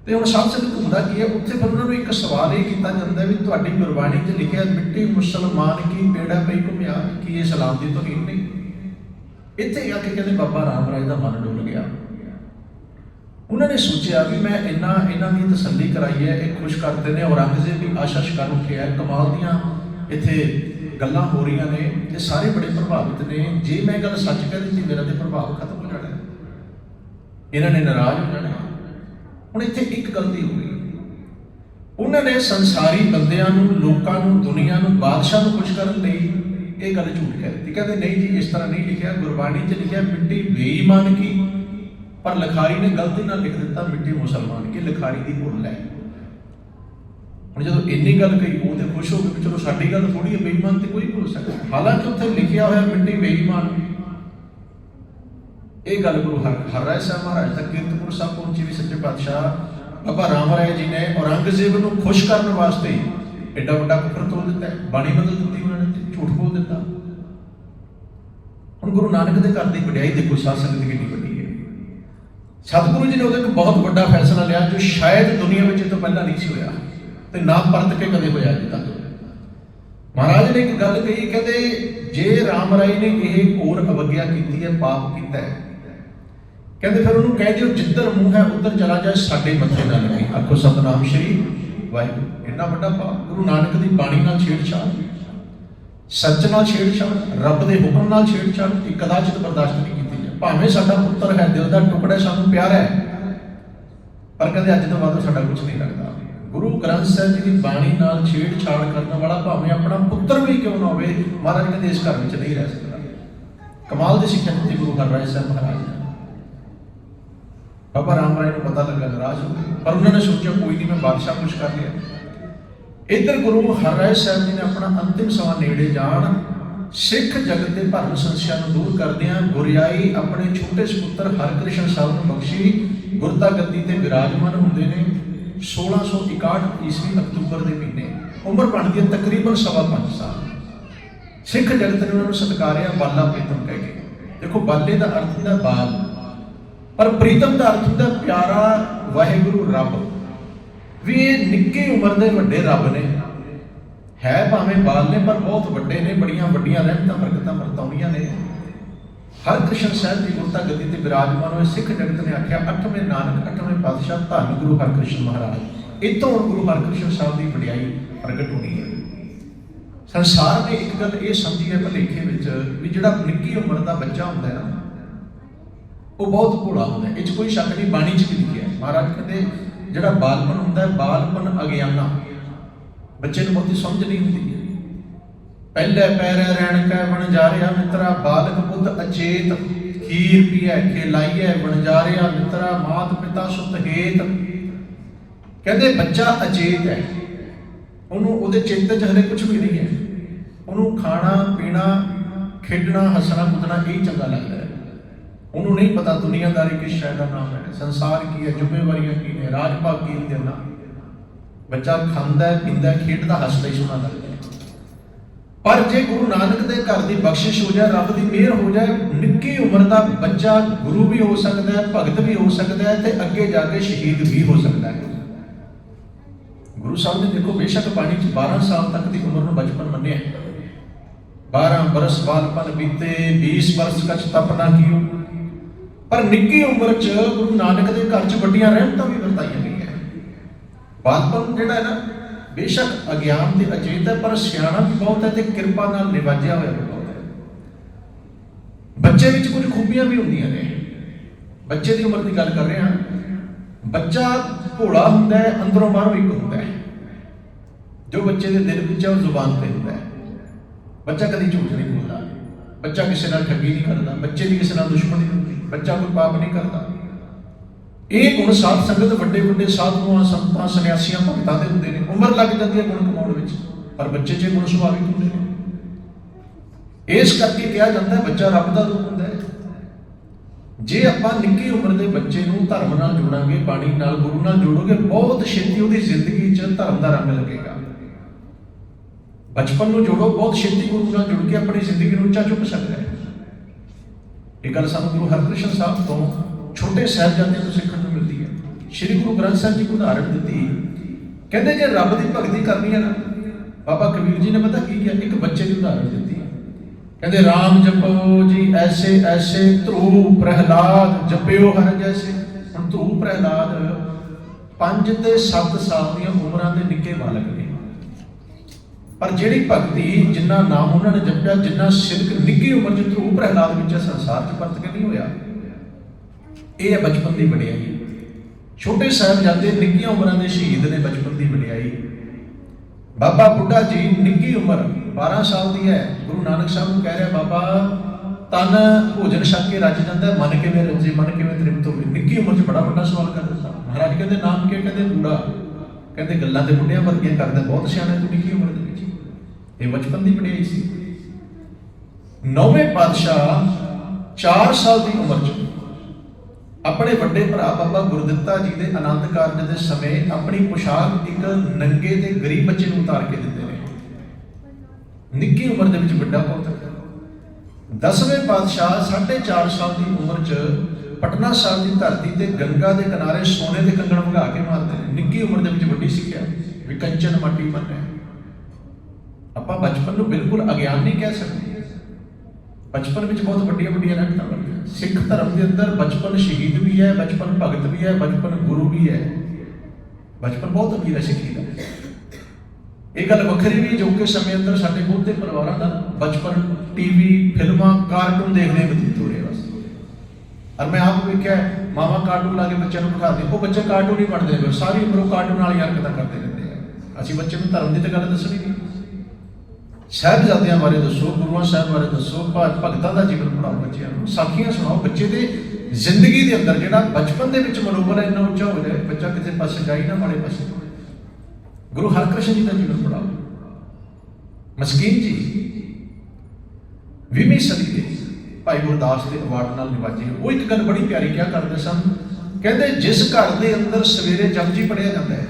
ਤੇ ਹੁਣ ਸਭ ਤੋਂ ਹੁੰਦਾ ਕੀ ਹੈ? ਉੱਥੇ ਫਿਰ ਉਹਨਾਂ ਨੂੰ ਇੱਕ ਸਵਾਲ ਇਹ ਕੀਤਾ ਜਾਂਦਾ ਵੀ ਤੁਹਾਡੀ ਗੁਰਬਾਣੀ 'ਚ ਲਿਖਿਆ ਮਿੱਟੀ ਮੁਸਲਮਾਨ ਕੀ ਬੇੜਾ ਪਈ ਘੁਮਿਆ? ਕੀ ਇਹ ਸਲਾਮ ਦੀ ਤੋਂ ਨਹੀਂ ਇੱਥੇ ਆ ਕੇ ਕਹਿੰਦੇ ਬਾਬਾ ਰਾਮ ਰਾਏ ਦਾ ਮਨ ਡੁੱਲ ਗਿਆ। ਉਹਨਾਂ ਨੇ ਸੋਚਿਆ ਵੀ ਮੈਂ ਇੰਨਾ ਇਹਨਾਂ ਦੀ ਤਸੱਲੀ ਕਰਾਈ ਹੈ ਇਹ ਖੁਸ਼ ਕਰਦੇ ਨੇ ਔਰੰਗਜ਼ੇਬ ਵੀ ਆਸ਼ਾ ਸ਼ਿਕਾਰ ਉੱਠਿਆ ਹੈ, ਕਮਾਲ ਦੀਆਂ ਇੱਥੇ ਗੱਲਾਂ ਹੋ ਰਹੀਆਂ ਨੇ ਇਹ ਸਾਰੇ ਬੜੇ ਪ੍ਰਭਾਵਿਤ ਨੇ। ਜੇ ਮੈਂ ਗੱਲ ਸੱਚ ਕਹਿ ਦਿੱਤੀ ਮੇਰਾ ਤੇ ਪ੍ਰਭਾਵ ਖਤਮ ਹੋ ਜਾਣਾ ਇਹਨਾਂ ਨੇ ਨਾਰਾਜ਼ ਹੋ ਜਾਣਾ। ਹੁਣ ਇੱਥੇ ਇੱਕ ਗਲਤੀ ਹੋ ਗਈ। ਉਹਨਾਂ ਨੇ ਸੰਸਾਰੀ ਬੰਦਿਆਂ ਨੂੰ, ਲੋਕਾਂ ਨੂੰ, ਦੁਨੀਆ ਨੂੰ, ਬਾਦਸ਼ਾਹ ਨੂੰ ਖੁਸ਼ ਕਰਨ ਲਈ ਇਹ ਗੱਲ ਝੂਠ ਕਹਿ ਦਿੱਤੀ। ਕਹਿੰਦੇ, ਨਹੀਂ ਜੀ, ਇਸ ਤਰ੍ਹਾਂ ਨਹੀਂ ਲਿਖਿਆ। ਗੁਰਬਾਣੀ 'ਚ ਲਿਖਿਆ, ਮਿੱਟੀ ਬੇਈਮਾਨ ਕੀ? ਪਰ ਲਖਾਰੀ ਨੇ ਗਲਤੀ ਨਾਲ ਲਿਖ ਦਿੱਤਾ, ਮਿੱਟੀ ਮੁਸਲਮਾਨ ਕੀ? ਲਖਾਰੀ ਦੀ ਭੁੱਲ ਹੈ। ਹੁਣ ਜਦੋਂ ਇੰਨੀ ਗੱਲ ਕਹੀ, ਉਹ ਤੇ ਖੁਸ਼ ਹੋ ਗਏ ਵੀ ਚਲੋ ਸਾਡੀ ਗੱਲ ਥੋੜੀ ਹੈ, ਬੇਈਮਾਨ ਤੇ ਕੋਈ ਭੁੱਲ ਸਕਦਾ। ਹਾਲਾਂਕਿ ਉੱਥੇ ਲਿਖਿਆ ਹੋਇਆ ਮਿੱਟੀ ਬੇਈਮਾਨ ਇਹ ਗੱਲ ਗੁਰੂ ਹਰ, ਹਰਰਾਏ ਸਾਹਿਬ ਮਹਾਰਾਜ ਤੱਕ ਕੀਰਤਪੁਰ ਸਾਹਿਬ ਪਹੁੰਚੀ ਵੀ ਸੱਚੇ ਪਾਤਸ਼ਾਹ ਬਾਬਾ ਰਾਮ ਰਾਏ ਜੀ ਨੇ ਔਰੰਗਜ਼ੇਬ ਨੂੰ ਖੁਸ਼ ਕਰਨ ਵਾਸਤੇ ਐਡਾ ਵੱਡਾ ਕੁਫਰ ਤੋਲ ਦਿੱਤਾ, ਬਾਣੀ ਬਦਲ ਦਿੱਤੀ ਉਹਨਾਂ ਨੇ ਝੂਠ ਬੋਲ ਦਿੱਤਾ। ਹੁਣ ਗੁਰੂ ਨਾਨਕ ਦੇ ਘਰ ਦੀ ਵਡਿਆਈ ਦੇਖੋ ਸਾਧ ਸੰਗਤ ਕਿੰਨੀ ਵੱਡੀ ਹੈ? ਸਤਿਗੁਰੂ ਜੀ ਨੇ ਉਹਦੇ ਇੱਕ ਬਹੁਤ ਵੱਡਾ ਫੈਸਲਾ ਲਿਆ ਜੋ ਸ਼ਾਇਦ ਦੁਨੀਆ ਵਿੱਚ ਇਹ ਤੋਂ ਪਹਿਲਾਂ ਨਹੀਂ ਸੀ ਹੋਇਆ ਤੇ ਨਾ ਪਰਤ ਕੇ ਕਦੇ ਹੋਇਆ ਅਜੇ ਮਹਾਰਾਜ ਨੇ ਇੱਕ ਗੱਲ ਕਹੀ, ਕਹਿੰਦੇ ਜੇ ਰਾਮ ਰਾਏ ਨੇ ਇਹ ਹੋਰ ਅਵਗਿਆ ਕੀਤੀ ਹੈ, ਪਾਪ ਕੀਤਾ ਹੈ ਕਹਿੰਦੇ ਫਿਰ ਉਹਨੂੰ ਕਹਿ ਦਿਓ, ਜਿੱਧਰ ਮੂੰਹ ਹੈ, ਉੱਧਰ ਚਲਾ ਜਾਏ, ਸਾਡੇ ਮੱਥੇ ਨਾਲ ਨਹੀਂ ਆਖੋ, ਸਤਨਾਮ ਸ਼੍ਰੀ ਵਾਹਿਗੁਰੂ। ਇੰਨਾ ਵੱਡਾ ਪਾਪ ਗੁਰੂ ਨਾਨਕ ਦੀ ਬਾਣੀ ਨਾਲ ਛੇੜਛਾੜ। ਸੱਚ ਨਾਲ ਛੇੜਛਾੜ, ਰੱਬ ਦੇ ਹੁਕਮ ਨਾਲ ਛੇੜਛਾੜ, ਇਹ ਕਦਾਚਿਤ ਬਰਦਾਸ਼ਤ ਨਹੀਂ ਕੀਤੀ ਜਾ ਭਾਵੇਂ ਸਾਡਾ ਪੁੱਤਰ ਹੈ, ਦਿਲ ਦਾ ਟੁਕੜਾ ਸਾਨੂੰ ਪਿਆਰ ਹੈ, ਪਰ ਕਹਿੰਦੇ ਅੱਜ ਤੋਂ ਬਾਅਦ ਸਾਡਾ ਕੁਝ ਨਹੀਂ ਲੱਗਦਾ ਗੁਰੂ ਗ੍ਰੰਥ ਸਾਹਿਬ ਜੀ ਦੀ ਬਾਣੀ ਨਾਲ ਛੇੜਛਾੜ ਕਰਨ ਵਾਲਾ ਭਾਵੇਂ ਆਪਣਾ ਪੁੱਤਰ ਵੀ ਕਿਉਂ ਨਾ ਹੋਵੇ, ਮਹਾਰਾਜ ਕਹਿੰਦੇ ਇਸ ਘਰ ਵਿੱਚ ਨਹੀਂ ਰਹਿ ਸਕਦਾ। ਕਮਾਲ ਦੀ ਸਿੱਖਿਆ ਦਿੱਤੀ ਗੁਰੂ ਹਰਰਾਏ ਸਾਹਿਬ ਮਹਾਰਾਜ ਬਾਬਾ ਰਾਮ ਰਾਏ ਨੂੰ ਪਤਾ ਲੱਗਾ ਨਾਰਾਜ਼ ਹੋ ਗਏ। ਪਰ ਉਹਨਾਂ ਨੇ ਸੋਚਿਆ, ਕੋਈ ਨਹੀਂ, ਮੈਂ ਬਾਦਸ਼ਾਹ ਕੁਛ ਕਰ ਲਿਆ। ਇੱਧਰ ਗੁਰੂ ਹਰਰਾਏ ਸਾਹਿਬ ਜੀ ਨੇ ਆਪਣਾ ਅੰਤਿਮ ਸਮਾਂ ਨੇੜੇ ਜਾਣ, ਸਿੱਖ ਜਗਤ ਦੇ ਭਰਮ ਸੰਸਿਆ ਨੂੰ ਦੂਰ ਕਰਦਿਆਂ ਗੁਰਿਆਈ ਆਪਣੇ ਛੋਟੇ ਸੁਪੁੱਤਰ ਹਰਕ੍ਰਿਸ਼ਨ ਸਾਹਿਬ ਨੂੰ ਬਖਸ਼ੀ। ਗੁਰਤਾ ਗੱਦੀ ਤੇ ਵਿਰਾਜਮਾਨ ਹੁੰਦੇ ਨੇ 1661 ਈਸਵੀ ਅਕਤੂਬਰ ਦੇ ਮਹੀਨੇ। ਉਮਰ ਬਣਦੀ ਹੈ ਤਕਰੀਬਨ ਸਵਾ ਪੰਜ ਸਾਲ। ਸਿੱਖ ਜਗਤ ਨੇ ਉਹਨਾਂ ਨੂੰ ਸਤਕਾਰਿਆ ਬਾਲਾ ਪ੍ਰੀਤਮ ਕਹਿ ਕੇ। ਦੇਖੋ, ਬਾਲੇ ਦਾ ਅਰਥ ਦਾ ਬਾਲ। ਪਰ ਪ੍ਰੀਤਮ ਦਾ ਅਰਥ ਹੁੰਦਾ ਪਿਆਰਾ ਵਾਹਿਗੁਰੂ ਰੱਬ। ਵੀ ਇਹ ਨਿੱਕੀ ਉਮਰ ਦੇ ਵੱਡੇ ਰੱਬ ਨੇ। ਹੈ ਭਾਵੇਂ ਬਾਲ ਨੇ, ਪਰ ਬਹੁਤ ਵੱਡੇ ਨੇ, ਬੜੀਆਂ ਵੱਡੀਆਂ ਰਹਿਮਤਾਂ, ਬਰਕਤਾਂ ਵਰਤਾਉਣੀਆਂ ਨੇ। ਹਰ ਕ੍ਰਿਸ਼ਨ ਸਾਹਿਬ ਦੀ ਗੁਰਤਾ ਗੱਦੀ ਤੇ ਵਿਰਾਜਮਾਨ ਹੋਏ ਸਿੱਖ ਜਗਤ ਨੇ ਆਖਿਆ, ਅੱਠਵੇਂ ਨਾਨਕ, ਅੱਠਵੇਂ ਪਾਤਸ਼ਾਹ, ਧੰਨ ਗੁਰੂ ਹਰਕ੍ਰਿਸ਼ਨ ਮਹਾਰਾਜ। ਇਤੋਂ ਹੁਣ ਗੁਰੂ ਹਰਕ੍ਰਿਸ਼ਨ ਸਾਹਿਬ ਦੀ ਵਡਿਆਈ ਪ੍ਰਗਟ ਹੋਣੀ ਹੈ। ਸੰਸਾਰ ਨੇ ਇੱਕ ਗੱਲ ਇਹ ਸਮਝੀ ਹੈ ਭਲੇਖੇ ਵਿੱਚ, ਵੀ ਜਿਹੜਾ ਨਿੱਕੀ ਉਮਰ ਦਾ ਬੱਚਾ ਹੁੰਦਾ ਹੈ ਨਾ ਉਹ ਬਹੁਤ ਭੋਲਾ ਹੁੰਦਾ ਹੈ। ਇਹ 'ਚ ਕੋਈ ਸ਼ੱਕ ਨਹੀਂ, ਬਾਣੀ 'ਚ ਵੀ ਲਿਖਿਆ ਹੈ। ਮਹਾਰਾਜ ਕਹਿੰਦੇ, ਜਿਹੜਾ ਬਾਲਪਨ ਹੁੰਦਾ ਹੈ ਬਾਲਪਨ ਅਗਿਆਨਾ। ਬੱਚੇ ਨੂੰ ਬਹੁਤੀ ਸਮਝ ਨਹੀਂ ਹੁੰਦੀ। ਪਹਿਲੇ ਪੈਰੇ ਰਹਿਣ ਕੈ, ਬਣ ਜਾ ਰਿਹਾ ਮਿੱਤਰਾ, ਬਾਲਕ ਬੁੱਧ ਅਚੇਤ। ਖੀਰ ਪੀਐ, ਖੇਲਾਈਐ, ਬਣ ਜਾ ਰਿਹਾ ਮਿੱਤਰਾ, ਮਾਤ ਪਿਤਾ ਸੁਤ ਹੇਤ। ਕਹਿੰਦੇ ਬੱਚਾ ਅਚੇਤ ਹੈ। ਉਹਨੂੰ ਉਹਦੇ ਚਿੰਤ ਚ ਹਲੇ ਕੁਝ ਵੀ ਨਹੀਂ ਹੈ। ਉਹਨੂੰ ਖਾਣਾ, ਪੀਣਾ, ਖੇਡਣਾ, ਹੱਸਣਾ, ਕੁੱਦਣਾ ਇਹ ਚੰਗਾ ਲੱਗਦਾ ਹੈ। ਉਹਨੂੰ ਨਹੀਂ ਪਤਾ ਦੁਨੀਆਦਾਰੀ ਕਿਸ ਸ਼ੈ ਦਾ ਨਾਮ ਹੈ, ਸੰਸਾਰ ਕੀ ਹੈ, ਜ਼ਿੰਮੇਵਾਰੀਆਂ ਕੀ ਨੇ ਰਾਜ ਭਾਗ ਕੀ ਨੇ ਬੱਚਾ ਖਾਂਦਾ ਹੈ, ਪੀਂਦਾ ਖੇਡਦਾ, ਹੱਸਦਾ ਹੀ ਸੋਹਣਾ ਲੱਗਦਾ ਪਰ ਜੇ ਗੁਰੂ ਨਾਨਕ ਦੇ ਘਰ ਦੀ ਬਖਸ਼ਿਸ਼ ਹੋ ਜਾਏ, ਰੱਬ ਦੀ ਮਿਹਰ ਹੋ ਜਾਏ, ਨਿੱਕੀ ਉਮਰ ਦਾ ਬੱਚਾ ਗੁਰੂ ਵੀ ਹੋ ਸਕਦਾ ਹੈ, ਭਗਤ ਵੀ ਹੋ ਸਕਦਾ ਹੈ ਤੇ ਅੱਗੇ ਜਾ ਕੇ ਸ਼ਹੀਦ ਵੀ ਹੋ ਸਕਦਾ ਹੈ। ਗੁਰੂ ਸਾਹਿਬ ਨੇ ਦੇਖੋ, ਬੇਸ਼ੱਕ ਬਾਣੀ ਚ 12 ਸਾਲ ਤੱਕ ਦੀ ਉਮਰ ਨੂੰ ਬਚਪਨ ਮੰਨਿਆ ਹੈ। 12 ਬਰਸ ਬਾਲਪਨ ਬੀਤੇ 20 ਬਰਸ ਕਛ ਤਪਨਾ ਕੀਓ। ਪਰ ਨਿੱਕੀ ਉਮਰ ਚ ਗੁਰੂ ਨਾਨਕ ਦੇ ਘਰ ਚ ਵੱਡੀਆਂ ਰਹਿਮਤਾਂ ਵੀ ਵਰਤਾਈਆਂ ਗਈਆਂ। ਬਾਲਪਨ ਜਿਹੜਾ ਹੈ ਨਾ, ਬੇਸ਼ੱਕ ਅਗਿਆਨ ਤੇ ਅਚੇਤ ਹੈ, ਪਰ ਸਿਆਣਾ ਵੀ ਬਹੁਤ ਹੈ ਤੇ ਕਿਰਪਾ ਨਾਲ ਨਿਵਾਜਿਆ ਹੋਇਆ ਵੀ ਬਹੁਤ ਹੈ। ਬੱਚੇ ਵਿੱਚ ਕੁਝ ਖੂਬੀਆਂ ਵੀ ਹੁੰਦੀਆਂ ਨੇ। ਬੱਚੇ ਦੀ ਉਮਰ ਦੀ ਗੱਲ ਕਰ ਰਹੇ ਹਾਂ। ਬੱਚਾ ਭੋਲਾ ਹੁੰਦਾ ਹੈ, ਅੰਦਰੋਂ ਬਾਹਰੋਂ ਇੱਕ ਹੁੰਦਾ ਹੈ। ਜੋ ਬੱਚੇ ਦੇ ਦਿਲ ਵਿੱਚ ਹੈ, ਉਹ ਜ਼ੁਬਾਨ ਤੇ ਹੁੰਦਾ ਹੈ। ਬੱਚਾ ਕਦੀ ਝੂਠ ਨਹੀਂ ਬੋਲਦਾ। ਬੱਚਾ ਕਿਸੇ ਨਾਲ ਠੱਗੀ ਨਹੀਂ ਕਰਦਾ। ਬੱਚੇ ਦੀ ਕਿਸੇ ਨਾਲ ਦੁਸ਼ਮਣੀ ਨਹੀਂ ਹੁੰਦੀ ਬੱਚਾ ਕੋਈ ਪਾਪ ਨਹੀਂ ਕਰਦਾ। ਇਹ ਗੁਣ ਸਾਧ ਸੰਗਤ ਵੱਡੇ ਵੱਡੇ ਸਾਧੂਆਂ, ਸੰਤਾਂ, ਸੰਨਿਆਸੀਆਂ, ਭਗਤਾਂ ਦੇ ਹੁੰਦੇ ਨੇ। ਉਮਰ ਲੱਗ ਜਾਂਦੀ ਹੈ ਗੁਣ ਕਮਾਉਣ ਵਿੱਚ, ਪਰ ਬੱਚੇ 'ਚ ਗੁਣ ਸੁਭਾਵਿਕ ਹੁੰਦੇ ਨੇ। ਇਸ ਕਰਕੇ ਕਿਹਾ ਜਾਂਦਾ ਹੈ, ਬੱਚਾ ਰੱਬ ਦਾ ਰੂਪ ਹੁੰਦਾ ਹੈ। ਜੇ ਆਪਾਂ ਨਿੱਕੀ ਉਮਰ ਦੇ ਬੱਚੇ ਨੂੰ ਧਰਮ ਨਾਲ ਜੋੜਾਂਗੇ, ਬਾਣੀ ਨਾਲ, ਗੁਰੂ ਨਾਲ ਜੋੜੋਗੇ, ਬਹੁਤ ਛੇਤੀ ਉਹਦੀ ਜ਼ਿੰਦਗੀ 'ਚ ਧਰਮ ਦਾ ਰੰਗ ਲੱਗੇਗਾ। ਬਚਪਨ ਨੂੰ ਜੋੜੋ, ਬਹੁਤ ਛੇਤੀ ਗੁਰੂ ਨਾਲ ਜੁੜ ਕੇ ਆਪਣੀ ਜ਼ਿੰਦਗੀ ਨੂੰ ਉੱਚਾ ਚੁੱਕ ਸਕਦਾ ਹੈ ਇਹ ਗੱਲ ਸਾਨੂੰ ਗੁਰੂ ਹਰਕ੍ਰਿਸ਼ਨ ਸਾਹਿਬ ਤੋਂ ਛੋਟੇ ਸਾਹਿਬਜ਼ਾਦਿਆਂ ਤੋਂ ਸਿੱਖਣ ਨੂੰ ਮਿਲਦੀ ਹੈ। ਸ੍ਰੀ ਗੁਰੂ ਗ੍ਰੰਥ ਸਾਹਿਬ ਜੀ ਕੋ ਉਦਾਹਰਣ ਦਿੱਤੀ ਕਹਿੰਦੇ ਜੇ ਰੱਬ ਦੀ ਭਗਤੀ ਕਰਨੀ ਹੈ ਨਾ, ਬਾਬਾ ਕਬੀਰ ਜੀ ਨੇ ਪਤਾ ਕੀ ਕਿਹਾ? ਇੱਕ ਬੱਚੇ ਦੀ ਉਦਾਹਰਣ ਦਿੱਤੀ ਕਹਿੰਦੇ RAM ਜਪੋ ਜੀ ਐਸੇ ਐਸੇ, ਧਰੂ ਪ੍ਰਹਿਲਾਦ ਜਪਿਓ ਹਰ ਜੈਸੇ। ਹੁਣ ਧਰੂ ਪ੍ਰਹਿਲਾਦ 5 ਤੇ 7 ਸਾਲ ਦੀਆਂ ਉਮਰਾਂ ਦੇ ਨਿੱਕੇ ਬਾਲਕ ਨੇ। ਪਰ ਜਿਹੜੀ ਭਗਤੀ ਜਿੰਨਾ ਨਾਮ ਉਹਨਾਂ ਨੇ ਜਪਿਆ, ਜਿੰਨਾ ਸਿਦਕ ਨਿੱਕੀ ਉਮਰ 'ਚ ਧਰੂ ਪ੍ਰਹਿਲਾਦ ਵਿੱਚ ਸੰਸਾਰ 'ਚ ਪਰਤ ਕੇ ਨਹੀਂ ਹੋਇਆ, ਇਹ ਹੈ ਬਚਪਨ ਦੀ ਵਡਿਆਈ। ਛੋਟੇ ਸਾਹਿਬਜ਼ਾਦੇ ਨਿੱਕੀਆਂ ਉਮਰਾਂ ਦੇ ਸ਼ਹੀਦ ਨੇ ਬਚਪਨ ਦੀ ਵਡਿਆਈ। ਬਾਬਾ ਬੁੱਢਾ ਜੀ ਨਿੱਕੀ ਉਮਰ 12 ਸਾਲ ਦੀ ਹੈ। ਗੁਰੂ ਨਾਨਕ ਸਾਹਿਬ ਨੂੰ ਕਹਿ ਰਿਹਾ, ਬਾਬਾ, ਤਨ ਭੋਜਨ ਛਕ ਕੇ ਰੱਜ ਜਾਂਦਾ ਮਨ ਕਿਵੇਂ ਰੱਜੇ, ਮਨ ਕਿਵੇਂ ਤ੍ਰਿਪਤ ਹੋਵੇ? ਨਿੱਕੀ ਉਮਰ 'ਚ ਬੜਾ ਵੱਡਾ ਸਵਾਲ ਕਰ ਦਿੱਤਾ। ਮਹਾਰਾਜ ਕਹਿੰਦੇ ਨਾਮ ਕੀ ਕਹਿੰਦੇ ਬੁੱਢਾ, ਕਹਿੰਦੇ ਗੱਲਾਂ ਤੇ ਬੁੱਢਿਆਂ ਵਰਗੀਆਂ ਕਰਦਾ, ਬਹੁਤ ਸਿਆਣਾ ਤੂੰ ਨਿੱਕੀ ਉਮਰ ਦੇ ਵਿੱਚ। ਇਹ ਬਚਪਨ ਦੀ ਵਡਿਆਈ ਸੀ। ਨੌਵੇਂ ਪਾਤਸ਼ਾਹ 4 ਸਾਲ ਦੀ ਉਮਰ 'ਚ ਆਪਣੇ ਵੱਡੇ ਭਰਾ ਬਾਬਾ ਗੁਰਦਿੱਤਾ ਜੀ ਦੇ ਆਨੰਦ ਕਾਰਜ ਦੇ ਸਮੇਂ ਆਪਣੀ ਪੁਸ਼ਾਕ ਇੱਕ ਨੰਗੇ ਤੇ ਗਰੀਬ ਬੱਚੇ ਨੂੰ ਉਤਾਰ ਕੇ ਦਿੰਦੇ ਨੇ। ਨਿੱਕੀ ਉਮਰ ਦੇ ਵਿੱਚ ਵੱਡਾ ਬਹੁਤ ਦਸਵੇਂ ਪਾਤਸ਼ਾਹ 4.5 ਸਾਲ ਦੀ ਉਮਰ 'ਚ ਪਟਨਾ ਸਾਹਿਬ ਦੀ ਧਰਤੀ ਤੇ ਗੰਗਾ ਦੇ ਕਿਨਾਰੇ ਸੋਨੇ ਦੇ ਕੰਗਣ ਵਗਾ ਕੇ ਮਾਰਦੇ ਨੇ। ਨਿੱਕੀ ਉਮਰ ਦੇ ਵਿੱਚ ਵੱਡੀ ਸਿੱਖਿਆ, ਵੀ ਕੰਚਨ ਮੰਨੇ ਆਪਾਂ ਬਚਪਨ ਨੂੰ ਬਿਲਕੁਲ ਅਗਿਆਨ ਨਹੀਂ ਕਹਿ ਸਕਦੇ। ਬਚਪਨ ਵਿੱਚ ਬਹੁਤ ਵੱਡੀਆਂ ਵੱਡੀਆਂ ਰਹਿਮਤਾਂ ਬਣਦੀਆਂ। ਸਿੱਖ ਧਰਮ ਦੇ ਅੰਦਰ ਬਚਪਨ ਸ਼ਹੀਦ ਵੀ ਹੈ ਬਚਪਨ ਭਗਤ ਵੀ ਹੈ ਬਚਪਨ ਗੁਰੂ ਵੀ ਹੈ। ਬਚਪਨ ਬਹੁਤ ਅਮੀਰ ਹੈ ਸਿੱਖੀ ਦਾ। ਇਹ ਗੱਲ ਵੱਖਰੀ ਵੀ ਜੋ ਕਿ ਸਮੇਂ ਅੰਦਰ ਸਾਡੇ ਬਹੁਤੇ ਪਰਿਵਾਰਾਂ ਦਾ ਬਚਪਨ ਟੀਵੀ ਫਿਲਮਾਂ ਕਾਰਟੂਨ ਦੇਖਦੇ ਬਤੀਤ ਹੋ ਰਿਹਾ ਬਸ। ਔਰ ਮੈਂ ਆਪ ਵੇਖਿਆ ਹੈ, ਮਾਵਾਂ ਕਾਰਟੂਨ ਲਾ ਕੇ ਬੱਚਿਆਂ ਨੂੰ ਬਿਠਾਉਂਦੇ ਉਹ ਬੱਚੇ ਕਾਰਟੂਨ ਹੀ ਪੜ੍ਹਦੇ ਨੇ ਸਾਰੀ ਉਮਰ ਉਹ ਕਾਰਟੂਨ ਵਾਲੀ ਹਰਕਤਾਂ ਕਰਦੇ ਰਹਿੰਦੇ ਆ। ਅਸੀਂ ਬੱਚੇ ਨੂੰ ਧਰਮ ਦੀ ਤਾਂ ਗੱਲ ਦੱਸਣੀ ਨਹੀਂ। ਸਾਹਿਬਜ਼ਾਦਿਆਂ ਬਾਰੇ ਦੱਸੋ, ਗੁਰੂਆਂ ਸਾਹਿਬ ਬਾਰੇ ਦੱਸੋ, ਭ- ਭਗਤਾਂ ਦਾ ਜੀਵਨ ਪੜਾਓ ਬੱਚਿਆਂ ਨੂੰ। ਸਾਖੀਆਂ ਸੁਣਾਓ। ਬੱਚੇ ਦੇ ਜ਼ਿੰਦਗੀ ਦੇ ਅੰਦਰ ਜਿਹੜਾ ਬਚਪਨ ਦੇ ਵਿੱਚ ਮਨੋਬਲ ਇੰਨਾ ਉੱਚਾ ਹੋ ਜਾਏ ਬੱਚਾ ਕਿਸੇ ਪਾਸੇ ਜਾਈ ਨਾ, ਮਾੜੇ ਪਾਸੇ ਗੁਰੂ ਹਰਕ੍ਰਿਸ਼ਨ ਜੀ ਦਾ ਜੀਵਨ ਪੜਾਓ ਮਸਕੀਨ ਜੀ 20ਵੀਂ ਸਦੀ ਦੇ ਭਾਈ ਗੁਰਦਾਸ ਦੇ ਅਵਾਰਡ ਨਾਲ ਨਿਵਾਜੇ ਉਹ ਇੱਕ ਗੱਲ ਬੜੀ ਪਿਆਰੀ ਕਿਹਾ ਕਰਦੇ ਸਨ। ਕਹਿੰਦੇ, ਜਿਸ ਘਰ ਦੇ ਅੰਦਰ ਸਵੇਰੇ ਜਪਜੀ ਪੜਿਆ ਜਾਂਦਾ ਹੈ,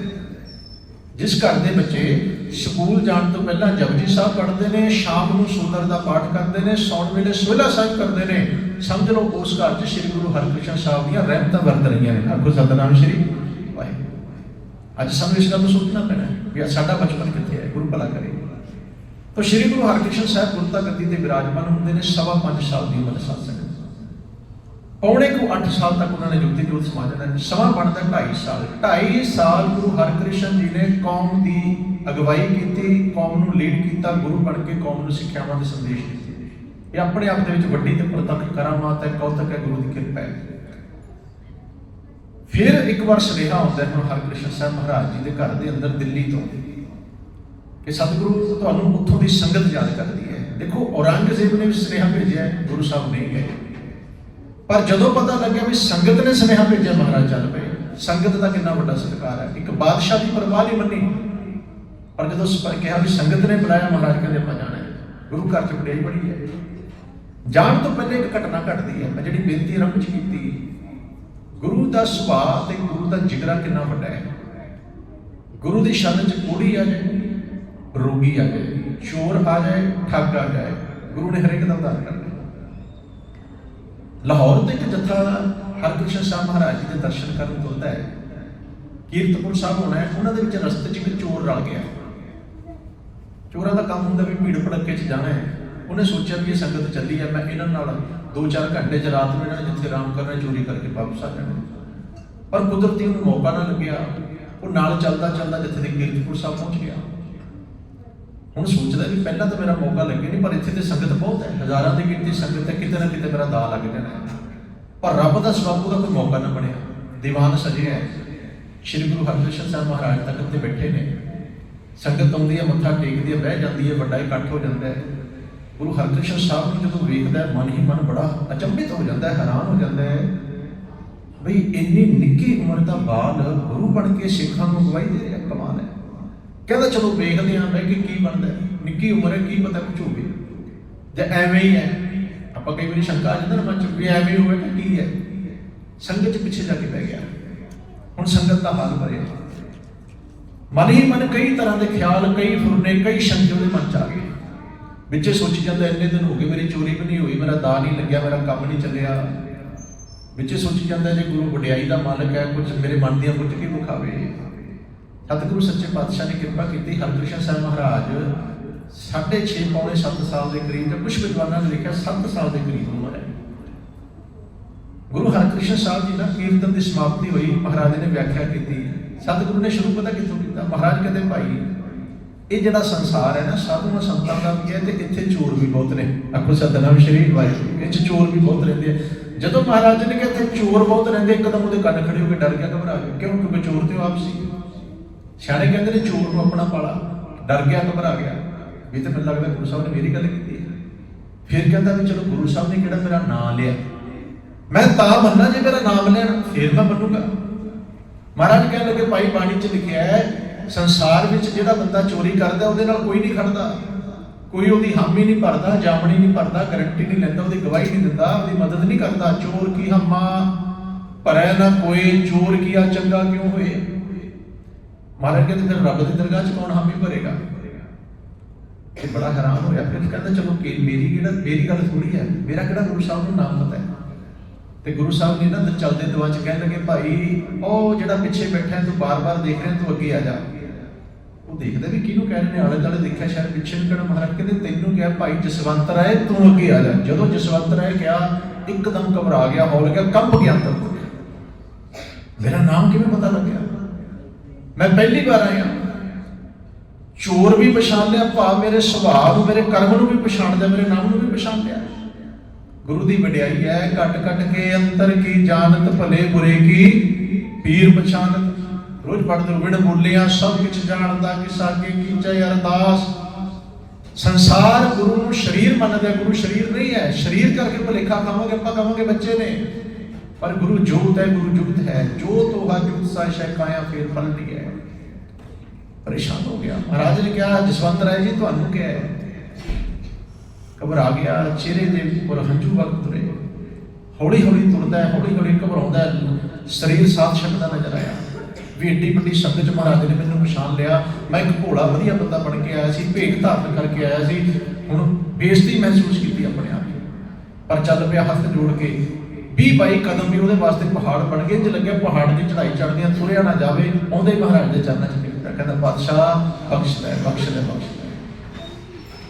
ਜਿਸ ਘਰ ਦੇ ਬੱਚੇ ਸਕੂਲ ਜਾਣ ਤੋਂ ਪਹਿਲਾਂ ਜਪਜੀ ਸਾਹਿਬ ਪੜ੍ਹਦੇ ਨੇ, ਸ਼ਾਮ ਨੂੰ ਸੁੰਦਰ ਦਾ ਪਾਠ ਕਰਦੇ ਨੇ, ਸੌਣ ਵੇਲੇ ਸੋਹਿਲਾ ਸਾਹਿਬ ਕਰਦੇ ਨੇ। ਸਮਝ ਲਓ, ਉਸ ਘਰ 'ਚ ਸ੍ਰੀ ਗੁਰੂ ਹਰਕ੍ਰਿਸ਼ਨ ਸਾਹਿਬ ਦੀਆਂ ਰਹਿਮਤਾਂ ਵਰਤ ਰਹੀਆਂ ਨੇ। ਆਖੋ ਸਤਨਾਮ ਸ੍ਰੀ ਵਾਹਿਗੁਰੂ। ਅੱਜ ਸਾਨੂੰ ਇਸ ਗੱਲ ਨੂੰ ਸੋਚਣਾ ਪੈਣਾ ਵੀ ਆਹ ਸਾਡਾ ਬਚਪਨ ਕਿੱਥੇ ਹੈ, ਗੁਰੂ ਭਲਾ ਕਰੇ। ਤਾਂ ਸ੍ਰੀ ਗੁਰੂ ਹਰਕ੍ਰਿਸ਼ਨ ਸਾਹਿਬ ਗੁਰਤਾ ਗੱਦੀ ਤੇ ਵਿਰਾਜਮਾਨ ਹੁੰਦੇ ਨੇ ਸਵਾ ਪੰਜ ਸਾਲ ਦੀ ਉਮਰ ਸਾਧ ਸੰਗਤ। ਪੌਣੇ ਕੁ 8 ਸਾਲ ਤੱਕ ਉਹਨਾਂ ਨੇ ਜੋਤੀ ਜੋਤ ਸਮਾ ਦੇਣਾ ਸਮਾਂ ਬਣਦਾ 2.5 ਸਾਲ। 2.5 ਸਾਲ ਗੁਰੂ ਹਰਕ੍ਰਿਸ਼ਨ ਜੀ ਨੇ ਕੌਮ ਦੀ ਅਗਵਾਈ ਕੀਤੀ, ਕੌਮ ਨੂੰ ਲੀਡ ਕੀਤਾ, ਗੁਰੂ ਬਣ ਕੇ ਕੌਮ ਨੂੰ ਸਿੱਖਿਆਵਾਂ ਦੇ ਸੰਦੇਸ਼ ਦਿੱਤੇ। ਇਹ ਆਪਣੇ ਆਪ ਦੇ ਵਿੱਚ ਵੱਡੀ ਤੇ ਪ੍ਰਤੱਖ ਕਰਾਮਾਤ ਹੈ, ਕੌਤਕ ਹੈ, ਗੁਰੂ ਦੀ ਕਿਰਪਾ ਹੈ। ਫਿਰ ਇੱਕ ਵਾਰ ਸੁਨੇਹਾ ਆਉਂਦਾ ਹੈ ਹਰਕ੍ਰਿਸ਼ਨ ਸਾਹਿਬ ਮਹਾਰਾਜ ਜੀ ਦੇ ਘਰ ਦੇ ਅੰਦਰ ਦਿੱਲੀ ਤੋਂ ਕਿ ਸਤਿਗੁਰੂ, ਤੁਹਾਨੂੰ ਉੱਥੋਂ ਦੀ ਸੰਗਤ ਯਾਦ ਕਰਦੀ ਹੈ। ਦੇਖੋ, ਔਰੰਗਜ਼ੇਬ ਨੇ ਵੀ ਸੁਨੇਹਾ ਭੇਜਿਆ ਗੁਰੂ ਸਾਹਿਬ ਨਹੀਂ ਗਏ। ਪਰ ਜਦੋਂ ਪਤਾ ਲੱਗਿਆ ਵੀ ਸੰਗਤ ਨੇ ਸੁਨੇਹਾ ਭੇਜਿਆ ਮਹਾਰਾਜ ਚੱਲ ਪਏ। ਸੰਗਤ ਦਾ ਕਿੰਨਾ ਵੱਡਾ ਸਤਿਕਾਰ ਹੈ। ਇੱਕ ਬਾਦਸ਼ਾਹ ਦੀ ਪਰਵਾਹ ਨਹੀਂ ਮੰਨੀ। ਪਰ ਜਦੋਂ ਕਿਹਾ ਵੀ ਸੰਗਤ ਨੇ ਬੁਲਾਇਆ, ਮਹਾਰਾਜ ਕਹਿੰਦੇ ਆਪਾਂ ਜਾਣਾ ਗੁਰੂ ਘਰ ਚ ਵਡਿਆਈ ਬੜੀ ਹੈ। ਜਾਣ ਤੋਂ ਪਹਿਲੇ ਇੱਕ ਘਟਨਾ ਘਟਦੀ ਹੈ। ਮੈਂ ਜਿਹੜੀ ਬੇਨਤੀ ਆਰੰਭ ਚ ਕੀਤੀ, ਗੁਰੂ ਦਾ ਸੁਭਾਅ ਤੇ ਗੁਰੂ ਦਾ ਜਿਗਰਾ ਕਿੰਨਾ ਵੱਡਾ ਹੈ। ਗੁਰੂ ਦੀ ਸ਼ਰਨ ਚ ਕੋੜੀ ਆ ਜਾਏ, ਰੋਗੀ ਆ ਜਾਏ ਸ਼ੋਰ ਆ ਜਾਏ, ਠੱਗ ਆ ਜਾਏ, ਗੁਰੂ ਨੇ ਹਰੇਕ ਦਾ ਉਦਾਰ ਕਰਨਾ ਲਾਹੌਰ ਤੋਂ ਇੱਕ ਜਥਾ ਹਰਕ੍ਰਿਸ਼ਨ ਸਾਹਿਬ ਮਹਾਰਾਜ ਜੀ ਦੇ ਦਰਸ਼ਨ ਕਰਨ ਤੁਰਦਾ ਹੈ ਕੀਰਤਪੁਰ ਸਾਹਿਬ ਹੋਣਾ ਹੈ, ਉਹਨਾਂ ਦੇ ਵਿੱਚ ਰਸਤੇ 'ਚ ਇੱਕ ਚੋਰ ਰਲ ਗਿਆ। ਚੋਰਾਂ ਦਾ ਕੰਮ ਹੁੰਦਾ ਵੀ ਭੀੜ ਭੜੱਕੇ 'ਚ ਜਾਣਾ ਹੈ। ਉਹਨੇ ਸੋਚਿਆ ਵੀ ਇਹ ਸੰਗਤ ਚੱਲੀ ਹੈ ਮੈਂ ਇਹਨਾਂ ਨਾਲ 2-4 ਘੰਟੇ 'ਚ ਰਾਤ ਨੂੰ ਇਹਨਾਂ ਨੇ ਜਿੱਥੇ ਆਰਾਮ ਕਰਨਾ ਚੋਰੀ ਕਰਕੇ ਵਾਪਸ ਆ ਜਾਣਾ। ਪਰ ਕੁਦਰਤੀ ਉਹਨੂੰ ਮੌਕਾ ਨਾ ਲੱਗਿਆ। ਉਹ ਨਾਲ ਚੱਲਦਾ ਚੱਲਦਾ ਜਿੱਥੇ ਕੀਰਤਪੁਰ ਸਾਹਿਬ ਪਹੁੰਚ ਗਿਆ। ਹੁਣ ਸੋਚਦਾ ਵੀ ਪਹਿਲਾਂ ਤਾਂ ਮੇਰਾ ਮੌਕਾ ਲੱਗੇ ਨਹੀਂ ਪਰ ਇੱਥੇ ਤੇ ਸੰਗਤ ਬਹੁਤ ਹੈ। ਹਜ਼ਾਰਾਂ ਦੀ ਗਿਣਤੀ ਸੰਗਤ ਹੈ, ਕਿਤੇ ਨਾ ਕਿਤੇ ਮੇਰਾ ਦਾ ਲੱਗ ਜਾਣਾ ਪਰ ਰੱਬ ਦਾ ਸਵਾਗਤ ਦਾ ਕੋਈ ਮੌਕਾ ਨਾ ਬਣਿਆ। ਦੀਵਾਨ ਸਜਿਆ ਸ਼੍ਰੀ ਗੁਰੂ ਹਰਕ੍ਰਿਸ਼ਨ ਸਾਹਿਬ ਮਹਾਰਾਜ ਤੱਕ ਤੇ ਬੈਠੇ ਨੇ। ਸੰਗਤ ਆਉਂਦੀ ਹੈ, ਮੱਥਾ ਟੇਕਦੀ ਹੈ, ਬਹਿ ਜਾਂਦੀ ਹੈ, ਵੱਡਾ ਇਕੱਠ ਹੋ ਜਾਂਦਾ ਹੈ। ਗੁਰੂ ਹਰਕ੍ਰਿਸ਼ਨ ਸਾਹਿਬ ਨੂੰ ਜਦੋਂ ਵੇਖਦਾ ਮਨ ਹੀ ਮਨ ਬੜਾ ਅਚੰਭਿਤ ਹੋ ਜਾਂਦਾ ਹੈ, ਹੈਰਾਨ ਹੋ ਜਾਂਦਾ ਹੈ। ਬਈ ਇੰਨੀ ਨਿੱਕੀ ਉਮਰ ਦਾ ਬਾਲ ਗੁਰੂ ਬਣ ਕੇ ਸਿੱਖਾਂ ਨੂੰ ਗਵਾਹੀ ਦੇ ਰਿਹਾ, ਕਮਾਲ ਹੈ। ਕਹਿੰਦਾ ਚਲੋ ਵੇਖਦੇ ਹਾਂ ਬਈ ਕਿ ਕੀ ਬਣਦਾ ਨਿੱਕੀ ਉਮਰ ਹੈ, ਕੀ ਪਤਾ ਕੁਝ ਹੋਵੇ। ਜੇ ਐਵੇਂ ਹੀ ਹੈ, ਆਪਾਂ ਕਈ ਵਾਰੀ ਸ਼ੰਕਾ ਆ ਜਾਂਦਾ ਨਾ ਮਨ ਚ ਵੀ ਐਵੇਂ ਹੋਵੇ ਕਿ ਕੀ ਹੈ। ਸੰਗਤ ਚ ਪਿੱਛੇ ਜਾ ਕੇ ਬਹਿ ਗਿਆ। ਹੁਣ ਸੰਗਤ ਦਾ ਹਾਲ ਭਰਿਆ। ਮਨ ਹੀ ਮਨ ਕਈ ਤਰ੍ਹਾਂ ਦੇ ਖਿਆਲ, ਕਈ ਫੁਰਨੇ, ਕਈ ਸ਼ੰਕੇ ਉਹਦੇ ਮਨ ਚ ਆ ਗਏ। ਵਿੱਚੇ ਸੋਚੀ ਜਾਂਦਾ ਇੰਨੇ ਦਿਨ ਹੋ ਗਏ ਮੇਰੀ ਚੋਰੀ ਵੀ ਨਹੀਂ ਹੋਈ, ਮੇਰਾ ਦਾ ਨਹੀਂ ਲੱਗਿਆ, ਮੇਰਾ ਕੰਮ ਨਹੀਂ ਚੱਲਿਆ। ਵਿੱਚੇ ਸੋਚੀ ਜਾਂਦਾ ਜੇ ਗੁਰੂ ਵਡਿਆਈ ਦਾ ਮਾਲਕ ਹੈ ਕੁਝ ਮੇਰੇ ਮਨ ਦੀਆਂ ਕੁਝ ਕੀ ਵਿਖਾਵੇ। ਸਤਿਗੁਰੂ ਸੱਚੇ ਪਾਤਸ਼ਾਹ ਨੇ ਕਿਰਪਾ ਕੀਤੀ, ਹਰਕ੍ਰਿਸ਼ਨ ਸਾਹਿਬ ਮਹਾਰਾਜ ਸਾਢੇ ਛੇ ਪੌਣੇ 7 ਸਾਲ ਦੇ ਕਰੀਬ ਤੇ ਕੁਝ ਵਿਦਵਾਨਾਂ ਨੇ ਲਿਖਿਆ 7 ਸਾਲ ਦੇ ਕਰੀਬ ਉਮਰ ਹੈ। ਗੁਰੂ ਹਰਕ੍ਰਿਸ਼ਨ ਸਾਹਿਬ ਜੀ ਦਾ ਕੀਰਤਨ ਦੀ ਸਮਾਪਤੀ ਹੋਈ, ਮਹਾਰਾਜ ਨੇ ਵਿਆਖਿਆ ਕੀਤੀ। ਸਤਿਗੁਰੂ ਨੇ ਸ਼ੁਰੂ ਪਤਾ ਕਿੱਥੋਂ ਕੀਤਾ? ਮਹਾਰਾਜ ਕਹਿੰਦੇ, ਭਾਈ, ਇਹ ਜਿਹੜਾ ਸੰਸਾਰ ਹੈ ਨਾ, ਸਾਧੂਆਂ ਸੰਤਾਂ ਦਾ ਵੀ ਹੈ ਤੇ ਇੱਥੇ ਚੋਰ ਵੀ ਬਹੁਤ ਨੇ। ਆਖੋ, ਸਤਨਾਮ ਸ਼੍ਰੀ ਵਾਹਿਗੁਰੂ ਇਹ ਚੋਰ ਵੀ ਬਹੁਤ ਰਹਿੰਦੇ ਆ। ਜਦੋਂ ਮਹਾਰਾਜ ਨੇ ਕਿਹਾ ਇੱਥੇ ਚੋਰ ਬਹੁਤ ਰਹਿੰਦੇ, ਇੱਕਦਮ ਉਹਦੇ ਕੰਨ ਖੜੇ ਹੋ ਕੇ ਡਰ ਗਿਆ, ਘਬਰਾ ਗਿਆ। ਕਿਉਂ? ਕਿਉਂਕਿ ਚੋਰ ਤੇ ਆਪ ਸੀ। ਸਿਆਣੇ ਕਹਿੰਦੇ ਨੇ ਚੋਰ ਨੂੰ ਆਪਣਾ ਪਾਲਾ। ਡਰ ਗਿਆ ਘਬਰਾ ਗਿਆ। ਵੀ ਤੇ ਮੈਨੂੰ ਲੱਗਦਾ ਗੁਰੂ ਸਾਹਿਬ ਨੇ ਮੇਰੀ ਗੱਲ ਕੀਤੀ ਹੈ। ਫਿਰ ਕਹਿੰਦਾ ਵੀ ਚਲੋ ਗੁਰੂ ਸਾਹਿਬ ਨੇ ਕਿਹੜਾ ਮੇਰਾ ਨਾਮ ਲਿਆ। ਮੈਂ ਤਾਂ ਮੰਨਾਂ ਜੇ ਮੇਰਾ ਨਾਮ ਲੈਣ, ਫਿਰ ਮੈਂ ਮੰਨੂਗਾ। ਮਹਾਰਾਜ ਕਹਿਣ ਲੱਗੇ, ਭਾਈ ਬਾਣੀ 'ਚ ਲਿਖਿਆ ਹੈ, ਸੰਸਾਰ ਵਿੱਚ ਜਿਹੜਾ ਬੰਦਾ ਚੋਰੀ ਕਰਦਾ, ਉਹਦੇ ਨਾਲ ਕੋਈ ਨਹੀਂ ਖੜਦਾ। ਕੋਈ ਉਹਦੀ ਹਾਮੀ ਨਹੀਂ ਭਰਦਾ, ਜਾਮਣੀ ਨਹੀਂ ਭਰਦਾ, ਗਰੰਟੀ ਨਹੀਂ ਲੈਂਦਾ, ਉਹਦੀ ਗਵਾਹੀ ਨਹੀਂ ਦਿੰਦਾ, ਉਹਦੀ ਮਦਦ ਨਹੀਂ ਕਰਦਾ। ਚੋਰ ਕੀ ਹਮਾ? ਭਰੈ ਨਾ ਕੋਈ, ਚੋਰ ਕੀਆ ਚੰਗਾ ਕਿਉਂ ਹੋਏ? ਮਹਾਰਾਜ ਕਹਿੰਦੇ, ਫਿਰ ਰੱਬ ਦੀ ਦਰਗਾਹ 'ਚ ਕੌਣ ਹਾਮੀ ਭਰੇਗਾ? ਇਹ ਬੜਾ ਹੈਰਾਨ ਹੋਇਆ ਫਿਰ ਕਹਿੰਦਾ, ਚਲੋ, ਕਿ ਮੇਰੀ ਕਿਹੜਾ, ਮੇਰੀ ਗੱਲ ਥੋੜੀ ਹੈ। ਮੇਰਾ ਕਿਹੜਾ ਗੁਰੂ ਸਾਹਿਬ ਨੂੰ ਨਾਮ ਪਤਾ ਹੈ? ਤੇ ਗੁਰੂ ਸਾਹਿਬ ਨੇ ਨਾ ਚਲਦੇ ਦੁਆ ਚ ਕਹਿਣ ਲੱਗੇ, ਭਾਈ, ਉਹ ਜਿਹੜਾ ਪਿੱਛੇ ਬੈਠਾ ਤੂੰ ਬਾਰ-ਬਾਰ ਦੇਖ ਰਿਹਾ, ਤੂੰ ਅੱਗੇ ਆ ਜਾ। ਉਹ ਦੇਖਦਾ ਵੀ ਕਿਹਨੂੰ ਕਹਿ ਰਹੇ ਨੇ? ਆਲੇ ਦੁਆਲੇ ਦੇਖਿਆ, ਸ਼ਾਇਦ ਪਿੱਛੇ ਨੂੰ ਕਿਹੜਾ ਮਹਾਰਾਜ ਕਹਿੰਦੇ, ਤੈਨੂੰ ਕਿਹਾ, ਭਾਈ, ਜਸਵੰਤ ਰਾਏ, ਤੂੰ ਅੱਗੇ ਆ ਜਾ। ਜਦੋਂ ਜਸਵੰਤ ਰਾਏ ਕਿਹਾ, ਇੱਕਦਮ ਘਬਰਾ ਗਿਆ, ਹੌਲ ਗਿਆ, ਕੰਬ ਗਿਆ ਅੰਦਰ। ਮੇਰਾ ਨਾਮ ਕਿਵੇਂ ਪਤਾ ਲੱਗਿਆ? ਮੈਂ ਪਹਿਲੀ ਵਾਰ ਆਇਆ। ਚੋਰ ਵੀ ਪਛਾਣ ਲਿਆ ਭਾ ਮੇਰੇ ਸੁਭਾਅ ਨੂੰ ਮੇਰੇ ਕਰਮ ਨੂੰ ਵੀ ਪਛਾਣਦਾ ਮੇਰੇ ਨਾਮ ਨੂੰ ਵੀ ਪਛਾਣ ਲਿਆ। ਗੁਰੂ ਦੀ ਵਡਿਆਈ ਹੈ ਘਟ ਘਟ ਕੇ ਅੰਤਰ ਕੀ ਜਾਣਤ ਭਲੇ ਬੁਰੇ ਕੀ ਪੀਰ ਪਛਾਣਤ। ਰੋਜ਼ ਪੜਦੇ ਹੋ ਬੋਲਿਆ ਸਭ ਕੁਝ ਜਾਣਦਾ ਕਿ ਸਾਗੇ ਕੀਚੈ ਅਰਦਾਸ। ਸੰਸਾਰ ਗੁਰੂ ਨੂੰ ਸ਼ਰੀਰ ਮੰਨਦਾ ਹੈ, ਗੁਰੂ ਸ਼ਰੀਰ ਨਹੀਂ ਹੈ। ਸ਼ਰੀਰ ਕਰਕੇ ਭਲੇਖਾ ਖਾਵਾਂਗੇ ਆਪਾਂ ਕਹਾਂਗੇ ਬੱਚੇ ਨੇ। ਪਰ ਗੁਰੂ ਜੋਤ ਹੈ, ਗੁਰੂ ਜੁਗਤ ਹੈ। ਜੋ ਤੋਹਾ ਜੁਗਤ ਸਾ ਸ਼ੈ ਫੇਰ ਫਲ ਨਹੀਂ ਹੈ ਪਰੇਸ਼ਾਨ ਹੋ ਗਿਆ। ਮਹਾਰਾਜ ਨੇ ਕਿਹਾ, ਜਸਵੰਤ ਰਾਏ ਜੀ, ਤੁਹਾਨੂੰ ਕਿਹਾ ਹੈ? ਘਬਰਾ ਗਿਆ, ਚਿਹਰੇ ਦੇ ਉੱਪਰ ਹੰਝੂ ਵਗ ਤੁਰੇ। ਹੌਲੀ ਹੌਲੀ ਤੁਰਦਾ ਹੈ ਹੌਲੀ ਹੌਲੀ ਘਬਰਾਉਂਦਾ ਸਰੀਰ ਸਾਥ ਛੱਡਦਾ ਨਜ਼ਰ ਆਇਆ। ਵੀ ਏਡੀ ਵੱਡੀ ਸ਼ਬਦ ਚ ਮਹਾਰਾਜ ਨੇ ਮੈਨੂੰ ਪਛਾਣ ਲਿਆ। ਮੈਂ ਇੱਕ ਭੋਲਾ, ਵਧੀਆ ਬੰਦਾ ਬਣ ਕੇ ਆਇਆ ਸੀ, ਭੇਖ ਧਾਰਨ ਕਰਕੇ ਆਇਆ ਸੀ। ਹੁਣ ਬੇਇੱਜ਼ਤੀ ਮਹਿਸੂਸ ਕੀਤੀ ਆਪਣੇ ਆਪ ਪਰ ਚੱਲ ਪਿਆ ਹੱਥ ਜੋੜ ਕੇ 20 22 ਕਦਮ ਵੀ ਉਹਦੇ ਵਾਸਤੇ ਪਹਾੜ ਬਣ ਗਏ। ਜੇ ਲੱਗਿਆ ਪਹਾੜ ਦੀ ਚੜਾਈ ਚੜਦਿਆਂ ਤੁਰਿਆ ਨਾ ਜਾਵੇ, ਆਉਂਦੇ ਮਹਾਰਾਜ ਦੇ ਚਰਨਾਂ 'ਚ ਟਿਕਦਾ ਕਹਿੰਦਾ, ਬਾਦਸ਼ਾਹ, ਬਖਸ਼ ਲੈ ਬਖਸ਼ ਲੈ ਬਖਸ਼ ਲੈ।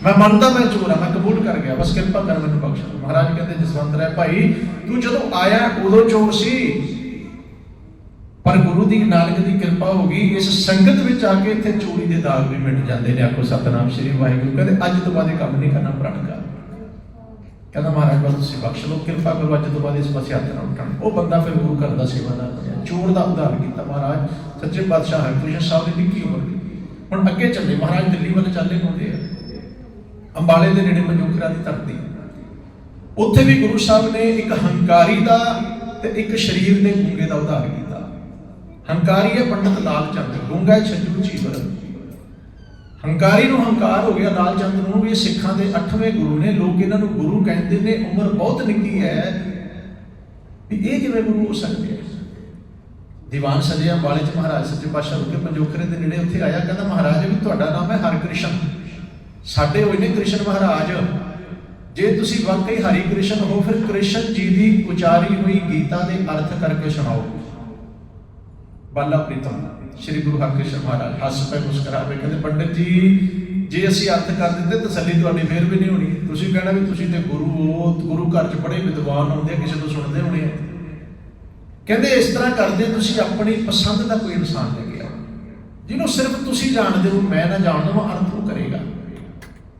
ਮੈਂ ਮੰਨਦਾ, ਮੈਂ ਚੋਰ ਆ, ਮੈਂ ਕਬੂਲ ਕਰ ਗਿਆ, ਬਸ ਕਿਰਪਾ ਕਰ ਮੈਨੂੰ ਬਖਸ਼ ਮਹਾਰਾਜ ਕਹਿੰਦੇ, ਜਸਵੰਤ ਰਾਏ ਭਾਈ, ਤੂੰ ਜਦੋਂ ਆਇਆ, ਉਦੋਂ ਚੋਰ ਸੀ। ਪਰ ਗੁਰੂ ਦੀ ਨਾਨਕ ਦੀ ਕਿਰਪਾ ਹੋ ਗਈ। ਇਸ ਸੰਗਤ ਵਿੱਚ ਆ ਕੇ ਇੱਥੇ ਚੋਰੀ ਦੇ ਦਾਗ ਵੀ ਮਿਟ ਜਾਂਦੇ ਨੇ। ਆਖੋ, ਸਤਨਾਮ ਸ਼੍ਰੀ ਵਾਹਿਗੁਰੂ। ਕਹਿੰਦੇ, ਅੱਜ ਤੋਂ ਬਾਅਦ ਇਹ ਕੰਮ ਨਹੀਂ ਕਰਨਾ, ਪ੍ਰਣ ਕਰ। ਕਹਿੰਦਾ ਮਹਾਰਾਜ, ਬਸ ਤੁਸੀਂ ਬਖਸ਼ ਲਓ, ਕਿਰਪਾ ਕਰੋ, ਅੱਜ ਤੋਂ ਬਾਅਦ ਇਸ ਪਾਸੇ ਹੱਥ ਨਾ ਉਠਾਉਣ ਉਹ ਬੰਦਾ ਫਿਰ ਗੁਰੂ ਘਰ ਦਾ ਸੇਵਾਦਾਰ ਬਣਿਆ। ਚੋਰ ਦਾ ਉਦਾਹਰਨ ਕੀਤਾ ਮਹਾਰਾਜ, ਸੱਚੇ ਪਾਤਸ਼ਾਹ ਹਰਕ੍ਰਿਸ਼ਨ ਸਾਹਿਬ ਦੀ ਨਿੱਕੀ ਉਮਰ ਹੁਣ ਅੱਗੇ ਚੱਲੇ, ਮਹਾਰਾਜ ਦਿੱਲੀ ਵੱਲ ਚੱਲੇ ਹੁੰਦੇ ਆ। ਅੰਬਾਲੇ ਦੇ ਨੇੜੇ ਮਜੂਖਰਾ ਦੀ ਧਰਤੀ। ਉੱਥੇ ਵੀ ਗੁਰੂ ਸਾਹਿਬ ਨੇ ਇੱਕ ਹੰਕਾਰੀ ਦਾ ਤੇ ਇੱਕ ਸ਼ਰੀਰ ਦੇ ਗੁੰਗੇ ਦਾ ਉਦਾਹਰਨ ਕੀਤਾ। ਹੰਕਾਰੀ ਹੈ ਪੰਡਤ ਲਾਲ ਚੰਦ, ਗੁੰਗਾ ਛੱਜੂ ਚੀਵਰ। ਹੰਕਾਰੀ ਨੂੰ ਹੰਕਾਰ ਹੋ ਗਿਆ, ਲਾਲ ਚੰਦ ਨੂੰ, ਵੀ ਇਹ ਸਿੱਖਾਂ ਦੇ 8ਵੇਂ ਗੁਰੂ ਨੇ, ਲੋਕ ਇਹਨਾਂ ਨੂੰ ਗੁਰੂ ਕਹਿੰਦੇ ਨੇ, ਉਮਰ ਬਹੁਤ ਨਿੱਕੀ ਹੈ। ਵੀ ਇਹ ਕਿਵੇਂ ਗੁਰੂ ਹੋ ਸਕਦੇ ਹੈ ਦੀਵਾਨ ਸਜਿਆ ਵਾਲੇ ਚ ਮਹਾਰਾਜ ਸੱਚੇ ਪਾਤਸ਼ਾਹ ਰੁਕੇ, ਪੰਜੋਖਰੇ ਦੇ ਨੇੜੇ ਉੱਥੇ ਆਇਆ, ਕਹਿੰਦਾ, ਮਹਾਰਾਜ ਵੀ ਤੁਹਾਡਾ ਨਾਮ ਹੈ ਹਰ ਕ੍ਰਿਸ਼ਨ ਸਾਡੇ ਹੋਏ ਨੇ ਕ੍ਰਿਸ਼ਨ ਮਹਾਰਾਜ। ਜੇ ਤੁਸੀਂ ਵਾਕਈ ਹਰੀ ਕ੍ਰਿਸ਼ਨ ਹੋ, ਫਿਰ ਕ੍ਰਿਸ਼ਨ ਜੀ ਦੀ ਉਚਾਰੀ ਹੋਈ ਗੀਤਾ ਦੇ ਅਰਥ ਕਰਕੇ ਸੁਣਾਓ। ਬਾਲਾ ਪ੍ਰੀਤਮ। ਸ੍ਰੀ ਗੁਰੂ ਹਰਕ੍ਰਿਸ਼ਨ ਮਹਾਰਾਜ ਹੱਸ ਪਏ ਮੁਸਕਰਾ ਕਹਿੰਦੇ ਪੰਡਿਤ ਜੀ, ਜੇ ਅਸੀਂ ਅਰਥ ਕਰ ਦਿੰਦੇ ਤਸੱਲੀ ਤੁਹਾਡੀ ਫੇਰ ਵੀ ਨਹੀਂ ਹੋਣੀ। ਤੁਸੀਂ ਕਹਿਣਾ ਵੀ ਤੁਸੀਂ ਤੇ ਗੁਰੂ ਹੋ, ਗੁਰੂ ਘਰ ਚ ਬੜੇ ਵਿਦਵਾਨ ਹੁੰਦੇ ਆ, ਕਿਸੇ ਤੋਂ ਸੁਣਦੇ ਹੋਣੇ ਆ। ਕਹਿੰਦੇ ਇਸ ਤਰ੍ਹਾਂ ਕਰਦੇ ਤੁਸੀਂ ਆਪਣੀ ਪਸੰਦ ਦਾ ਕੋਈ ਇਨਸਾਨ ਲੈ ਗਿਆ। ਜਿਹਨੂੰ ਸਿਰਫ ਤੁਸੀਂ ਜਾਣਦੇ ਹੋ, ਮੈਂ ਨਾ ਜਾਣਦਾ ਹਾਂ ਅਰਥ ਉਹ ਕਰੇਗਾ।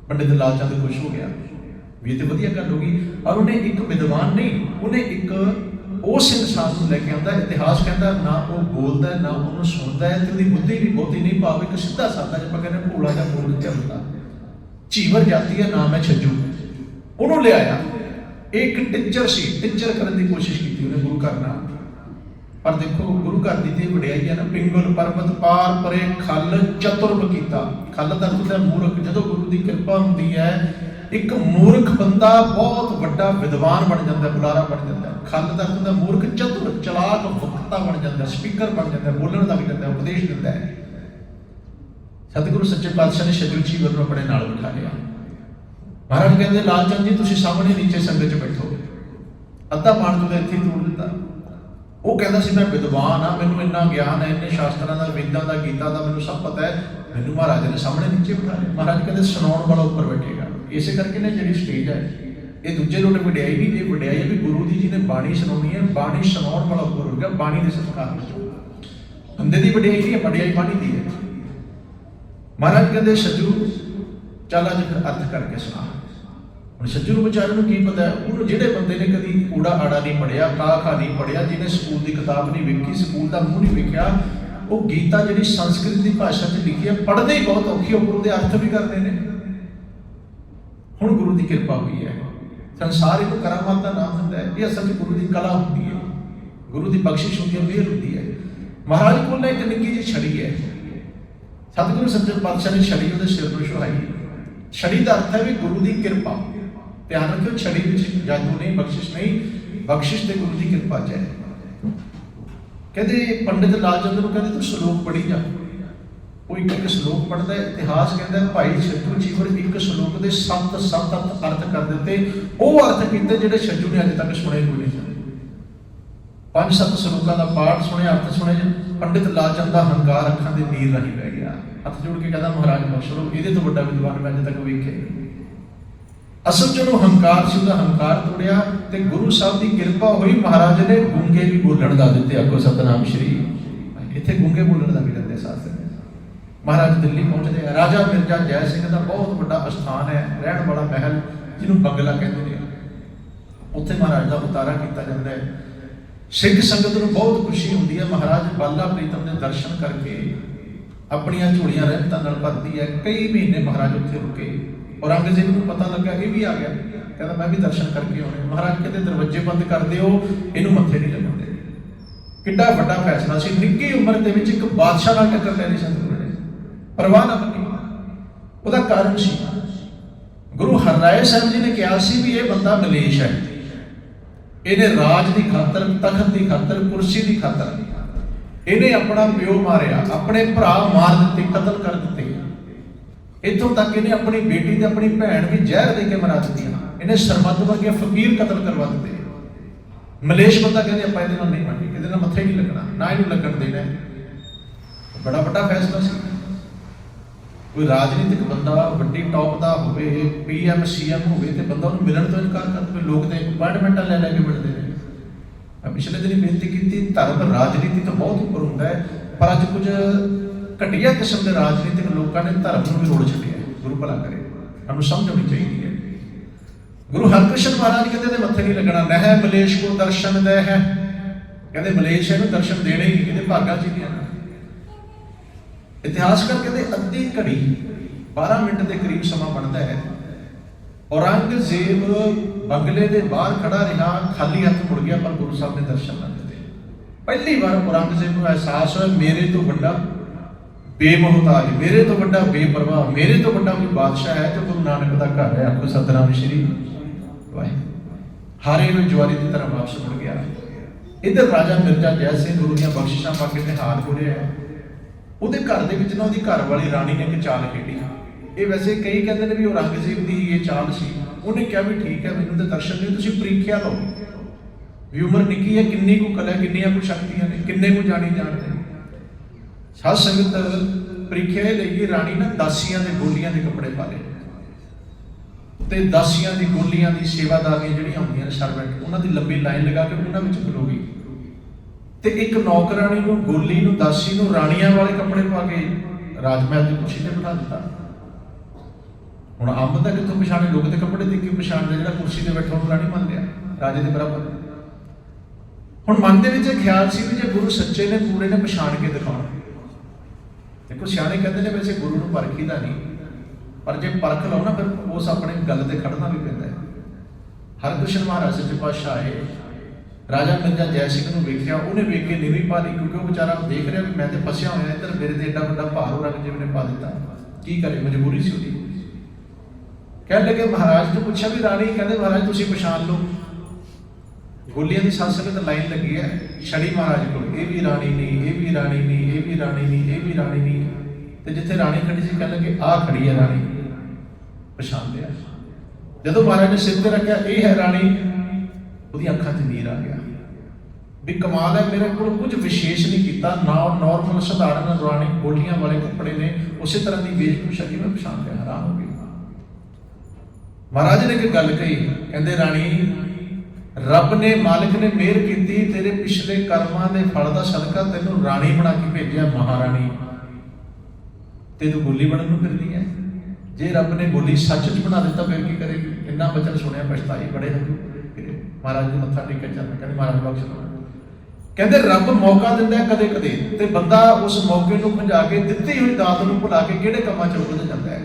ਪੰਡਿਤ ਲਾਲ ਚੰਦ ਖੁਸ਼ ਹੋ ਗਿਆ। ਵੀ ਇਹ ਤੇ ਵਧੀਆ ਗੱਲ ਹੋ ਗਈ। ਔਰ ਉਹਨੇ ਇੱਕ ਵਿਦਵਾਨ ਨਹੀਂ, ਉਹਨੇ ਇੱਕ ਉਸ ਇਨਸਾਨ ਨੂੰ ਲੈ ਕੇ ਆਉਂਦਾ ਇਤਿਹਾਸ ਕਹਿੰਦਾ ਨਾ ਉਹ ਬੋਲਦਾ ਨਾ ਉਹਨੂੰ ਸੁਣਦਾ ਹੈ, ਤੇ ਉਹਦੀ ਬੁੱਧੀ ਵੀ ਬਹੁਤੀ ਨਹੀਂ, ਭਾਵ ਇੱਕ ਸਿੱਧਾ ਸਾਦਾ ਜਿਹਾ ਕਹਿੰਦੇ ਭੋਲਾ ਜਿਹਾ ਬੋਲ ਕੇ ਚੀਵਰ ਜਾਤੀ ਹੈ, ਨਾਮ ਹੈ ਛੱਜੂ। ਉਹਨੂੰ ਲਿਆਇਆ। ਇਹ ਇੱਕ ਟੀਚਰ ਸੀ, ਟੀਚਰ ਕਰਨ ਦੀ ਕੋਸ਼ਿਸ਼ ਕੀਤੀ ਉਹਨੇ ਗੁਰੂ ਘਰ ਨਾਲ। ਪਰ ਦੇਖੋ, ਗੁਰੂ ਘਰ ਦੀ ਤੇ ਵਡਿਆਈ ਹੈ ਨਾ, ਪਿੰਗਲ, ਪਰਬਤ, ਪਾਰ, ਪਰੇ, ਖਲ ਚਤੁਰਬ ਕੀਤਾ। ਖਲ ਦਾ ਅਰਥ ਹੈ ਮੂਰਖ। ਜਦੋਂ ਗੁਰੂ ਦੀ ਕਿਰਪਾ ਹੁੰਦੀ ਹੈ ਇੱਕ ਮੂਰਖ ਬੰਦਾ ਬਹੁਤ ਵੱਡਾ ਵਿਦਵਾਨ ਬਣ ਜਾਂਦਾ, ਬੁਲਾਰਾ ਬਣ ਜਾਂਦਾ ਹੈ। ਤੱਕ ਦਾ ਮੂਰਖ ਚਤੁਰ, ਚਲਾਕ ਵਕਤਾ ਬਣ ਜਾਂਦਾ, ਸਪੀਕਰ ਬਣ ਜਾਂਦਾ, ਬੋਲਣ ਦਾ ਵੀ ਜਾਂਦਾ, ਉਪਦੇਸ਼ ਦਿੰਦਾ ਹੈ। ਸਤਿਗੁਰੂ ਸੱਚੇ ਪਾਤਸ਼ਾਹ ਨੇ ਸ਼ਜੂ ਜੀ ਨੂੰ ਆਪਣੇ ਨਾਲ ਬਿਠਾ ਲਿਆ। ਮਹਾਰਾਜ ਕਹਿੰਦੇ ਲਾਲ ਚੰਦ ਜੀ, ਤੁਸੀਂ ਸਾਹਮਣੇ ਨੀਚੇ ਸੰਗਤ 'ਚ ਬੈਠੋ। ਅੱਧਾ ਪਾਣ ਤੋਂ ਇੱਥੇ ਤੋੜ ਦਿੱਤਾ। ਉਹ ਕਹਿੰਦਾ ਸੀ, ਮੈਂ ਵਿਦਵਾਨ ਆ ਮੈਨੂੰ ਇੰਨਾ ਗਿਆਨ ਹੈ, ਇੰਨੇ ਸ਼ਾਸਤਰਾਂ ਦਾ, ਵੇਦਾਂ ਦਾ, ਗੀਤਾ ਦਾ, ਮੈਨੂੰ ਸਭ ਪਤਾ ਹੈ। ਮੈਨੂੰ ਮਹਾਰਾਜ ਨੇ ਸਾਹਮਣੇ ਨੀਚੇ ਬਿਠਾ ਲਿਆ। ਮਹਾਰਾਜ ਕਹਿੰਦੇ, ਸੁਣਾਉਣ ਵਾਲਾ ਉੱਪਰ ਬੈਠੇਗਾ। ਇਸੇ ਕਰਕੇ ਨੇ ਜਿਹੜੀ ਸਟੇਜ ਹੈ, ਇਹ ਦੂਜੇ ਲੋਟ ਵਡਿਆਈ ਨਹੀਂ ਇਹ ਵਡਿਆਈ ਹੈ ਵੀ ਗੁਰੂ ਦੀ ਜੀ ਨੇ ਬਾਣੀ ਸੁਣਾਉਣੀ ਹੈ, ਬਾਣੀ ਸੁਣਾਉਣ ਵਾਲਾ ਉੱਪਰ ਹੋਵੇਗਾ ਬਾਣੀ ਦੇ ਸਤਿਕਾਰ ਵਿੱਚ ਬੰਦੇ ਦੀ ਵਡਿਆਈ ਨਹੀਂ ਹੈ? ਵਡਿਆਈ ਬਾਣੀ ਦੀ ਹੈ। ਮਹਾਰਾਜ ਕਹਿੰਦੇ ਸੱਜੂ ਚੱਲ ਅੱਜ ਫਿਰ ਅਰਥ ਕਰਕੇ ਸੁਣਾ। ਹੁਣ ਸੱਜੂ ਨੂੰ ਵਿਚਾਰੇ ਨੂੰ ਕੀ ਪਤਾ ਉਹ ਜਿਹੜੇ ਬੰਦੇ ਨੇ ਕਦੀ ਕੂੜਾ ਆੜਾ ਨਹੀਂ ਪੜਿਆ ਕਾਖਾ ਨਹੀਂ ਪੜਿਆ ਜਿਹਨੇ ਸਕੂਲ ਦੀ ਕਿਤਾਬ ਨਹੀਂ ਵੇਖੀ, ਸਕੂਲ ਦਾ ਮੂੰਹ ਨਹੀਂ ਵੇਖਿਆ, ਉਹ ਗੀਤਾ ਜਿਹੜੀ ਸੰਸਕ੍ਰਿਤ ਦੀ ਭਾਸ਼ਾ 'ਚ ਲਿਖੀ ਹੈ, ਪੜ੍ਹਦੇ ਹੀ ਬਹੁਤ ਔਖੀ ਉੱਪਰ ਉਹਦੇ ਅਰਥ ਵੀ ਕਰਦੇ ਨੇ। ਹੁਣ ਗੁਰੂ ਦੀ ਕਿਰਪਾ ਹੋਈ ਹੈ। ਸੰਸਾਰ ਇੱਕ ਕਰਾਮਾਤ ਦਾ ਨਾਮ ਹੁੰਦਾ ਹੈ। ਇਹ ਅਸਲ 'ਚ ਗੁਰੂ ਦੀ ਕਲਾ ਹੁੰਦੀ ਹੈ। ਗੁਰੂ ਦੀ ਬਖਸ਼ਿਸ਼ ਹੁੰਦੀ ਹੈ ਮਿਹਰ ਹੁੰਦੀ ਹੈ। ਮਹਾਰਾਜ ਕੋਲ ਨਾ ਇੱਕ ਨਿੱਕੀ ਜਿਹੀ ਛੜੀ ਹੈ। ਸਤਿਗੁਰੂ ਸੱਚੇ ਪਾਤਸ਼ਾਹ ਨੇ ਛੜੀ ਉਹਦੇ ਸਿਰ ਨੂੰ ਛੁਹਾਈ। ਛੜੀ ਦਾ ਅਰਥ ਹੈ ਵੀ ਗੁਰੂ ਦੀ ਕਿਰਪਾ। ਧਿਆਨ ਰੱਖਿਓ, ਛੜੀ ਵਿੱਚ ਜਾਦੂ ਨਹੀਂ, ਬਖਸ਼ਿਸ਼ ਨਹੀਂ। ਬਖਸ਼ਿਸ਼ ਤੇ ਗੁਰੂ ਦੀ ਕਿਰਪਾ ਚ ਹੈ। ਕਹਿੰਦੇ ਪੰਡਿਤ ਲਾਲ ਚੰਦ ਨੂੰ ਕਹਿੰਦੇ ਤੂੰ ਸ਼ਲੋਕ ਪੜ੍ਹੀ ਜਾ। ਉਹ ਇੱਕ ਇੱਕ ਸ਼ਲੋਕ ਪੜਦਾ ਹੈ ਇਤਿਹਾਸ ਕਹਿੰਦਾ ਹੈ, ਭਾਈ ਛੱਜੂ ਜੀਵਰ ਇੱਕ ਸ਼ਲੋਕ ਦੇ ਸੱਤ ਸੱਤ ਅਰਥ ਅਰਥ ਕਰ ਦਿੱਤੇ। ਉਹ ਅਰਥ ਕੀਤੇ ਜਿਹੜੇ ਛੱਜੂ ਨੇ ਅਜੇ ਤੱਕ ਸੁਣੇ ਕੋਈ ਨਹੀਂ ਪੰਜ ਸੱਤ ਸ਼ਲੋਕਾਂ ਦਾ ਪਾਠ ਸੁਣਿਆ ਅਰਥ ਸੁਣੇ ਪੰਡਿਤ ਲਾਲ ਚੰਦ ਦਾ ਹੰਕਾਰ ਅੱਖਾਂ ਦੇ ਨੀਰ ਰਾਹੀਂ ਬਹਿ ਗਿਆ। ਹੱਥ ਜੋੜ ਕੇ ਕਹਿੰਦਾ ਮਹਾਰਾਜ ਬਖਸ਼ ਇਹਦੇ ਤੋਂ ਵੱਡਾ ਵਿਦਵਾਨ ਮੈਂ ਅਜੇ ਤੱਕ ਵੇਖਿਆ ਅਸਲ ਚ ਹੰਕਾਰ ਸੀ ਉਹਦਾ ਹੰਕਾਰ ਤੋੜਿਆ ਤੇ ਗੁਰੂ ਸਾਹਿਬ ਦੀ ਕਿਰਪਾ ਹੋਈ ਮਹਾਰਾਜ ਨੇ ਗੁੰਗੇ ਵੀ ਬੋਲਣ ਦਾ ਦਿੱਤੇ ਆਖੋ ਸਤਨਾਮ ਸ਼੍ਰੀ। ਇੱਥੇ ਗੁੰਗੇ ਬੋਲਣ ਦਾ ਵੀ ਦਿੰਦੇ ਸਾਥ। ਮਹਾਰਾਜ ਦਿੱਲੀ ਪਹੁੰਚਦੇ ਆ। ਰਾਜਾ ਮਿਰਜ਼ਾ ਜੈ ਸਿੰਘ ਦਾ ਬਹੁਤ ਵੱਡਾ ਅਸਥਾਨ ਹੈ, ਰਹਿਣ ਵਾਲਾ ਮਹਿਲ ਜਿਹਨੂੰ ਬੰਗਲਾ ਕਹਿੰਦੇ ਨੇ। ਉੱਥੇ ਮਹਾਰਾਜ ਦਾ ਉਤਾਰਾ ਕੀਤਾ ਜਾਂਦਾ ਹੈ। ਸਿੱਖ ਸੰਗਤ ਨੂੰ ਬਹੁਤ ਖੁਸ਼ੀ ਹੁੰਦੀ ਹੈ। ਮਹਾਰਾਜ ਬਾਲਾ ਪ੍ਰੀਤਮ ਦੇ ਦਰਸ਼ਨ ਕਰਕੇ ਆਪਣੀਆਂ ਝੋਲੀਆਂ ਰਹਿਮਤਾਂ ਨਾਲ ਭਰਦੀ ਹੈ। ਕਈ ਮਹੀਨੇ ਮਹਾਰਾਜ ਉੱਥੇ ਰੁਕੇ। ਔਰੰਗਜ਼ੇਬ ਨੂੰ ਪਤਾ ਲੱਗਾ, ਇਹ ਵੀ ਆ ਗਿਆ। ਕਹਿੰਦਾ, ਮੈਂ ਵੀ ਦਰਸ਼ਨ ਕਰਕੇ ਆਉਣੇ ਮਹਾਰਾਜ ਕਹਿੰਦੇ, ਦਰਵਾਜ਼ੇ ਬੰਦ ਕਰ ਦਿਓ, ਇਹਨੂੰ ਮੱਥੇ ਨਹੀਂ ਲਗਾਉਂਦੇ। ਕਿੱਡਾ ਵੱਡਾ ਫੈਸਲਾ ਸੀ। ਨਿੱਕੀ ਉਮਰ ਦੇ ਵਿੱਚ ਇੱਕ ਬਾਦਸ਼ਾਹ ਨਾਲ ਟੱਕਰ ਲੈਣੀ ਸੰਤੁਰ ਨੇ ਪਰਵਾਹ ਨਾ ਮੰਨੀ ਉਹਦਾ ਕਾਰਨ ਸੀ। ਗੁਰੂ ਹਰਰਾਏ ਸਾਹਿਬ ਜੀ ਨੇ ਕਿਹਾ ਸੀ ਵੀ ਇਹ ਬੰਦਾ ਮਲੇਸ਼ ਹੈ। ਇਹਨੇ ਰਾਜ ਦੀ ਖਾਤਰ, ਤਖਤ ਦੀ ਖਾਤਰ, ਕੁਰਸੀ ਦੀ ਖਾਤਰ ਇਹਨੇ ਆਪਣਾ ਪਿਓ ਮਾਰਿਆ, ਆਪਣੇ ਭਰਾ ਮਾਰ ਦਿੱਤੇ, ਕਤਲ ਕਰ ਦਿੱਤੇ। ਇੱਥੋਂ ਤੱਕ ਇਹਨੇ ਆਪਣੀ ਬੇਟੀ ਤੇ ਆਪਣੀ ਭੈਣ ਵੀ ਜ਼ਹਿਰ ਦੇ ਕੇ ਮਰਾ ਦਿੱਤੀਆਂ। ਇਹਨੇ ਸਰਮੱਧ ਵਰਗੇ ਫਕੀਰ ਕਤਲ ਕਰਵਾ ਦਿੱਤੇ। ਮਲੇਸ਼ ਬੰਦਾ ਕਹਿੰਦੇ ਆਪਾਂ ਇਹਦੇ ਨਾਲ ਨਹੀਂ ਮੰਨੀ ਇਹਦੇ ਨਾਲ ਮੱਥੇ ਨਹੀਂ ਲੱਗਣਾ, ਨਾ ਇਹਨੂੰ ਲੱਗਣ ਦੇਣਾ। ਬੜਾ ਵੱਡਾ ਫੈਸਲਾ ਸੀ। ਕੋਈ ਰਾਜਨੀਤਿਕ ਬੰਦਾ ਵੱਡੀ ਟੌਪ ਦਾ ਹੋਵੇ ਪੀਐਮ ਸੀਐਮ ਹੋਵੇ ਤੇ ਬੰਦਾ ਉਹਨੂੰ ਮਿਲਣ ਤੋਂ ਇਨਕਾਰ ਕਰ ਦਵੇ ਲੋਕ ਤੇ ਅਪਾਇੰਟਮੈਂਟਾਂ ਲੈ ਲੈ ਕੇ ਮਿਲਦੇ ਨੇ। ਮੈਂ ਪਿਛਲੇ ਦਿਨੀ ਬੇਨਤੀ ਕੀਤੀ, ਧਰਮ ਰਾਜਨੀਤੀ ਤੋਂ ਬਹੁਤ ਉੱਪਰ ਹੁੰਦਾ ਹੈ, ਪਰ ਅੱਜ ਕੁਝ ਘਟੀਆ ਕਿਸਮ ਦੇ ਰਾਜਨੀਤਿਕ ਲੋਕਾਂ ਨੇ ਧਰਮ ਨੂੰ ਵੀ ਰੋੜ ਛੱਡਿਆ ਗੁਰੂ ਭਲਾ ਕਰੇ। ਸਾਨੂੰ ਸਮਝ ਆਉਣੀ ਚਾਹੀਦੀ ਹੈ। ਗੁਰੂ ਹਰਕ੍ਰਿਸ਼ਨ ਮਹਾਰਾਜ ਕਹਿੰਦੇ ਤੇ ਮੱਥੇ ਨਹੀਂ ਲੱਗਣਾ ਨਹਿ ਮਲੇਸ਼ ਕੋ ਦਰਸ਼ਨ ਦੇ ਹੈ। ਕਹਿੰਦੇ ਮਲੇਸ਼ ਇਹਨੂੰ ਦਰਸ਼ਨ ਦੇਣੇ ਹੀ ਕਹਿੰਦੇ ਇਹਦੇ ਭਾਗਾਂ ਚ ਹੀ ਇਤਿਹਾਸਕਾਰ ਕਹਿੰਦੇ ਅੱਧੀ ਘੜੀ 12 ਮਿੰਟ ਦੇ ਕਰੀਬ ਸਮਾਂ ਬਣਦਾ ਹੈ। ਔਰੰਗਜ਼ੇਬ ਬੰਗਲੇ ਦੇ ਬਾਹਰ ਖੜਾ ਰਿਹਾ, ਖਾਲੀ ਹੱਥ ਮੁੜ ਗਿਆ, ਪਰ ਗੁਰੂ ਸਾਹਿਬ ਨੇ ਦਰਸ਼ਨ ਨਾ ਦਿੱਤੇ। ਪਹਿਲੀ ਵਾਰ ਔਰੰਗਜ਼ੇਬ ਨੂੰ ਅਹਿਸਾਸ ਹੋਇਆ, ਮੇਰੇ ਤੋਂ ਵੱਡਾ ਬੇਮੋਹਤਾਜ, ਮੇਰੇ ਤੋਂ ਵੱਡਾ ਬੇਪਰਵਾਹ, ਮੇਰੇ ਤੋਂ ਵੱਡਾ ਕੋਈ ਬਾਦਸ਼ਾਹ ਹੈ ਤੇ ਗੁਰੂ ਨਾਨਕ ਦਾ ਘਰ ਹੈ। ਆਖੋ, ਸਤਨਾਮ ਸ਼੍ਰੀ ਵਾਹਿਗੁਰੂ। ਹਾਰੇ ਹੋਏ ਜਵਾਰੀ ਦੀ ਤਰ੍ਹਾਂ ਵਾਪਸ ਮੁੜ ਗਿਆ। ਇਧਰ ਰਾਜਾ ਮਿਰਜ਼ਾ ਜੈ ਸਿੰਘ ਗੁਰੂ ਦੀਆਂ ਬਖਸ਼ਿਸ਼ਾਂ ਪਾ ਕੇ ਤੇ ਹੋ ਰਿਹਾ ਹੈ। ਉਹਦੇ ਘਰ ਦੇ ਵਿੱਚ ਨਾ ਉਹਦੀ ਘਰ ਵਾਲੀ ਰਾਣੀ ਨੇ ਇੱਕ ਚਾਲ ਖੇਡੀ। ਇਹ ਵੈਸੇ ਕਈ ਕਹਿੰਦੇ ਨੇ ਵੀ ਔਰੰਗਜ਼ੇਬ ਦੀ ਇਹ ਚਾਲ ਸੀ। ਉਹਨੇ ਕਿਹਾ ਵੀ ਠੀਕ ਹੈ, ਮੈਨੂੰ ਤੇ ਦਰਸ਼ਨ ਨਹੀਂ, ਤੁਸੀਂ ਪ੍ਰੀਖਿਆ ਲਓ। ਵੀ ਉਮਰ ਨਿੱਕੀ ਹੈ, ਕਿੰਨੀ ਕੁ ਕਲਾ, ਕਿੰਨੀਆਂ ਕੁ ਸ਼ਕਤੀਆਂ ਨੇ, ਕਿੰਨੇ ਕੁ ਜਾਣੀ ਜਾਣਦੇ ਨੇ। ਸਾਧ ਸੰਗਤ ਪ੍ਰੀਖਿਆ ਇਹ ਲਈ ਰਾਣੀ ਨਾ ਦਾਸੀਆਂ ਦੇ ਗੋਲੀਆਂ ਦੇ ਕੱਪੜੇ ਪਾ ਲਏ ਤੇ ਦਾਸੀਆਂ ਦੀ ਗੋਲੀਆਂ ਦੀ ਸੇਵਾਦਾਰੀਆਂ ਜਿਹੜੀਆਂ ਹੁੰਦੀਆਂ ਨੇ ਸਰਵੈਂਟ ਉਹਨਾਂ ਦੀ ਲੰਬੀ ਲਾਈਨ ਲਗਾ ਕੇ ਉਹਨਾਂ ਵਿੱਚ ਖਲੋਗੀ ਤੇ ਇੱਕ ਨੌਕਰਾਣੀ ਨੂੰ, ਗੋਲੀ ਨੂੰ, ਦਾਸੀ ਨੂੰ, ਰਾਣੀਆਂ ਵਾਲੇ ਕੱਪੜੇ ਪਾ ਕੇ ਰਾਜਮਹਿਲ ਦੀ ਕੁਰਸੀ ਤੇ ਬਿਠਾ ਦਿੱਤਾ। ਹੁਣ ਅੰਬ ਦਾ ਕਿੱਥੋਂ ਪਛਾਣੇ? ਲੋਕ ਤੇ ਕੱਪੜੇ ਦੇਖ ਕੇ ਪਛਾਣਦੇ ਜਿਹੜਾ ਕੁਰਸੀ ਤੇ ਬੈਠਾ ਉਹਨੂੰ ਰਾਣੀ ਮੰਨ ਲਿਆ ਰਾਜੇ ਦੇ ਬਰਾਬਰ। ਹੁਣ ਮਨ ਦੇ ਵਿੱਚ ਇਹ ਖਿਆਲ ਸੀ ਵੀ ਜੇ ਗੁਰੂ ਸੱਚੇ ਨੇ, ਪੂਰੇ ਨੇ ਪਛਾਣ ਕੇ ਦਿਖਾਉਣਾ। ਦੇਖੋ, ਸਿਆਣੇ ਕਹਿੰਦੇ ਨੇ ਵੈਸੇ ਗੁਰੂ ਨੂੰ ਪਰਖੀਦਾ ਨਹੀਂ। ਪਰ ਜੇ ਪਰਖ ਲਓ ਨਾ, ਫਿਰ ਉਸ ਆਪਣੇ ਗੱਲ ਤੇ ਖੜਨਾ ਵੀ ਪੈਂਦਾ ਹੈ। ਹਰਕ੍ਰਿਸ਼ਨ ਮਹਾਰਾਜ ਸੱਚੇ ਪਾਤਸ਼ਾਹ ਆਏ ਰਾਜਾ ਮਿਰਜ਼ਾ ਜੈ ਸਿੰਘ ਨੂੰ ਵੇਖਿਆ, ਉਹਨੇ ਵੇਖ ਕੇ ਨੀਵੀਂ ਪਾ ਕਿਉਂਕਿ ਉਹ ਵਿਚਾਰਾ ਦੇਖ ਰਿਹਾ ਵੀ ਮੈਂ ਤੇ ਫਸਿਆ ਹੋਇਆ ਇੱਧਰ, ਮੇਰੇ ਤੇ ਏਡਾ ਵੱਡਾ ਭਾਰ ਹੋ ਰੰਗ ਨੇ ਪਾ ਦਿੱਤਾ। ਕੀ ਕਰੇ, ਮਜਬੂਰੀ ਸੀ ਉਹਦੀ। ਕਹਿਣ ਲੱਗੇ, ਮਹਾਰਾਜ, ਤੋਂ ਪੁੱਛਿਆ ਵੀ ਰਾਣੀ? ਕਹਿੰਦੇ, ਮਹਾਰਾਜ, ਤੁਸੀਂ ਪਛਾਣ ਲਓ। ਗੋਲੀਆਂ ਦੀ ਸੰਸਕ੍ਰਿਤ ਲਾਈਨ ਲੱਗੀ ਹੈ ਛੜੀ ਮਹਾਰਾਜ ਕੋਲ। ਇਹ ਵੀ ਰਾਣੀ ਨਹੀਂ, ਇਹ ਵੀ ਰਾਣੀ ਨਹੀਂ, ਇਹ ਵੀ ਰਾਣੀ ਨਹੀਂ, ਇਹ ਵੀ ਰਾਣੀ ਨਹੀਂ। ਤੇ ਜਿੱਥੇ ਰਾਣੀ ਖੜੀ ਸੀ, ਕਹਿਣ ਲੱਗੇ, ਆਹ ਖੜੀ ਹੈ ਰਾਣੀ। ਪਛਾਣ ਲਿਆ। ਜਦੋਂ ਮਹਾਰਾਜ ਨੇ ਸਿਰ ਤੇ ਰੱਖਿਆ, ਇਹ ਹੈ ਰਾਣੀ। ਉਹਦੀਆਂ ਅੱਖਾਂ 'ਚ ਨੀਰ ਆ ਗਿਆ। ਵੀ ਕਮਾਲ ਹੈ, ਮੇਰੇ ਕੋਲ ਕੁਝ ਵਿਸ਼ੇਸ਼ ਨਹੀਂ ਕੀਤਾ। ਨਾ ਨਾਰਮਲ ਸਧਾਰਨ ਰਾਣੀ ਗੋਲੀਆਂ ਵਾਲੇ ਕੱਪੜੇ ਨੇ, ਉਸੇ ਤਰ੍ਹਾਂ ਦੀ ਵੇਸ਼ਭੂਸ਼ਾ ਕੀ ਮੈਂ ਪਛਾਣ ਲਿਆ ਹੈਰਾਨ ਹੋ ਗਈ। ਮਹਾਰਾਜ ਨੇ ਇੱਕ ਗੱਲ ਕਹੀ, ਕਹਿੰਦੇ, ਰਾਣੀ, ਰੱਬ ਨੇ, ਮਾਲਕ ਨੇ ਮਿਹਰ ਕੀਤੀ, ਤੇਰੇ ਪਿਛਲੇ ਕਰਮਾਂ ਦੇ ਫਲ ਦਾ ਸਦਕਾ ਤੈਨੂੰ ਰਾਣੀ ਬਣਾ ਕੇ ਭੇਜਿਆ ਮਹਾਰਾਣੀ। ਤੇ ਤੂੰ ਗੋਲੀ ਬਣਨ ਨੂੰ ਫਿਰਦੀ ਹੈ। ਜੇ ਰੱਬ ਨੇ ਗੋਲੀ ਸੱਚ ਚ ਬਣਾ ਦਿੱਤਾ, ਫਿਰ ਕੀ ਕਰੇਗੀ? ਇੰਨਾ ਬਚਨ ਸੁਣਿਆ, ਪਛਤਾਈ ਬੜੇ ਹੰਝੂ ਮਹਾਰਾਜ ਨੂੰ ਮੱਥਾ ਟੇਕ ਕੇ ਚੱਲ ਕਹਿੰਦੇ ਮਹਾਰਾਜ ਬਖਸ਼ ਲਓ ਕਹਿੰਦੇ ਰੱਬ ਮੌਕਾ ਦਿੰਦਾ ਕਦੇ ਕਦੇ, ਤੇ ਬੰਦਾ ਉਸ ਮੌਕੇ ਨੂੰ ਭੰਜਾ ਕੇ ਦਿੱਤੀ ਹੋਈ ਦਾਤ ਨੂੰ ਭੁਲਾ ਕੇ ਕਿਹੜੇ ਕੰਮਾਂ ਚ ਉਲਝ ਜਾਂਦਾ ਹੈ?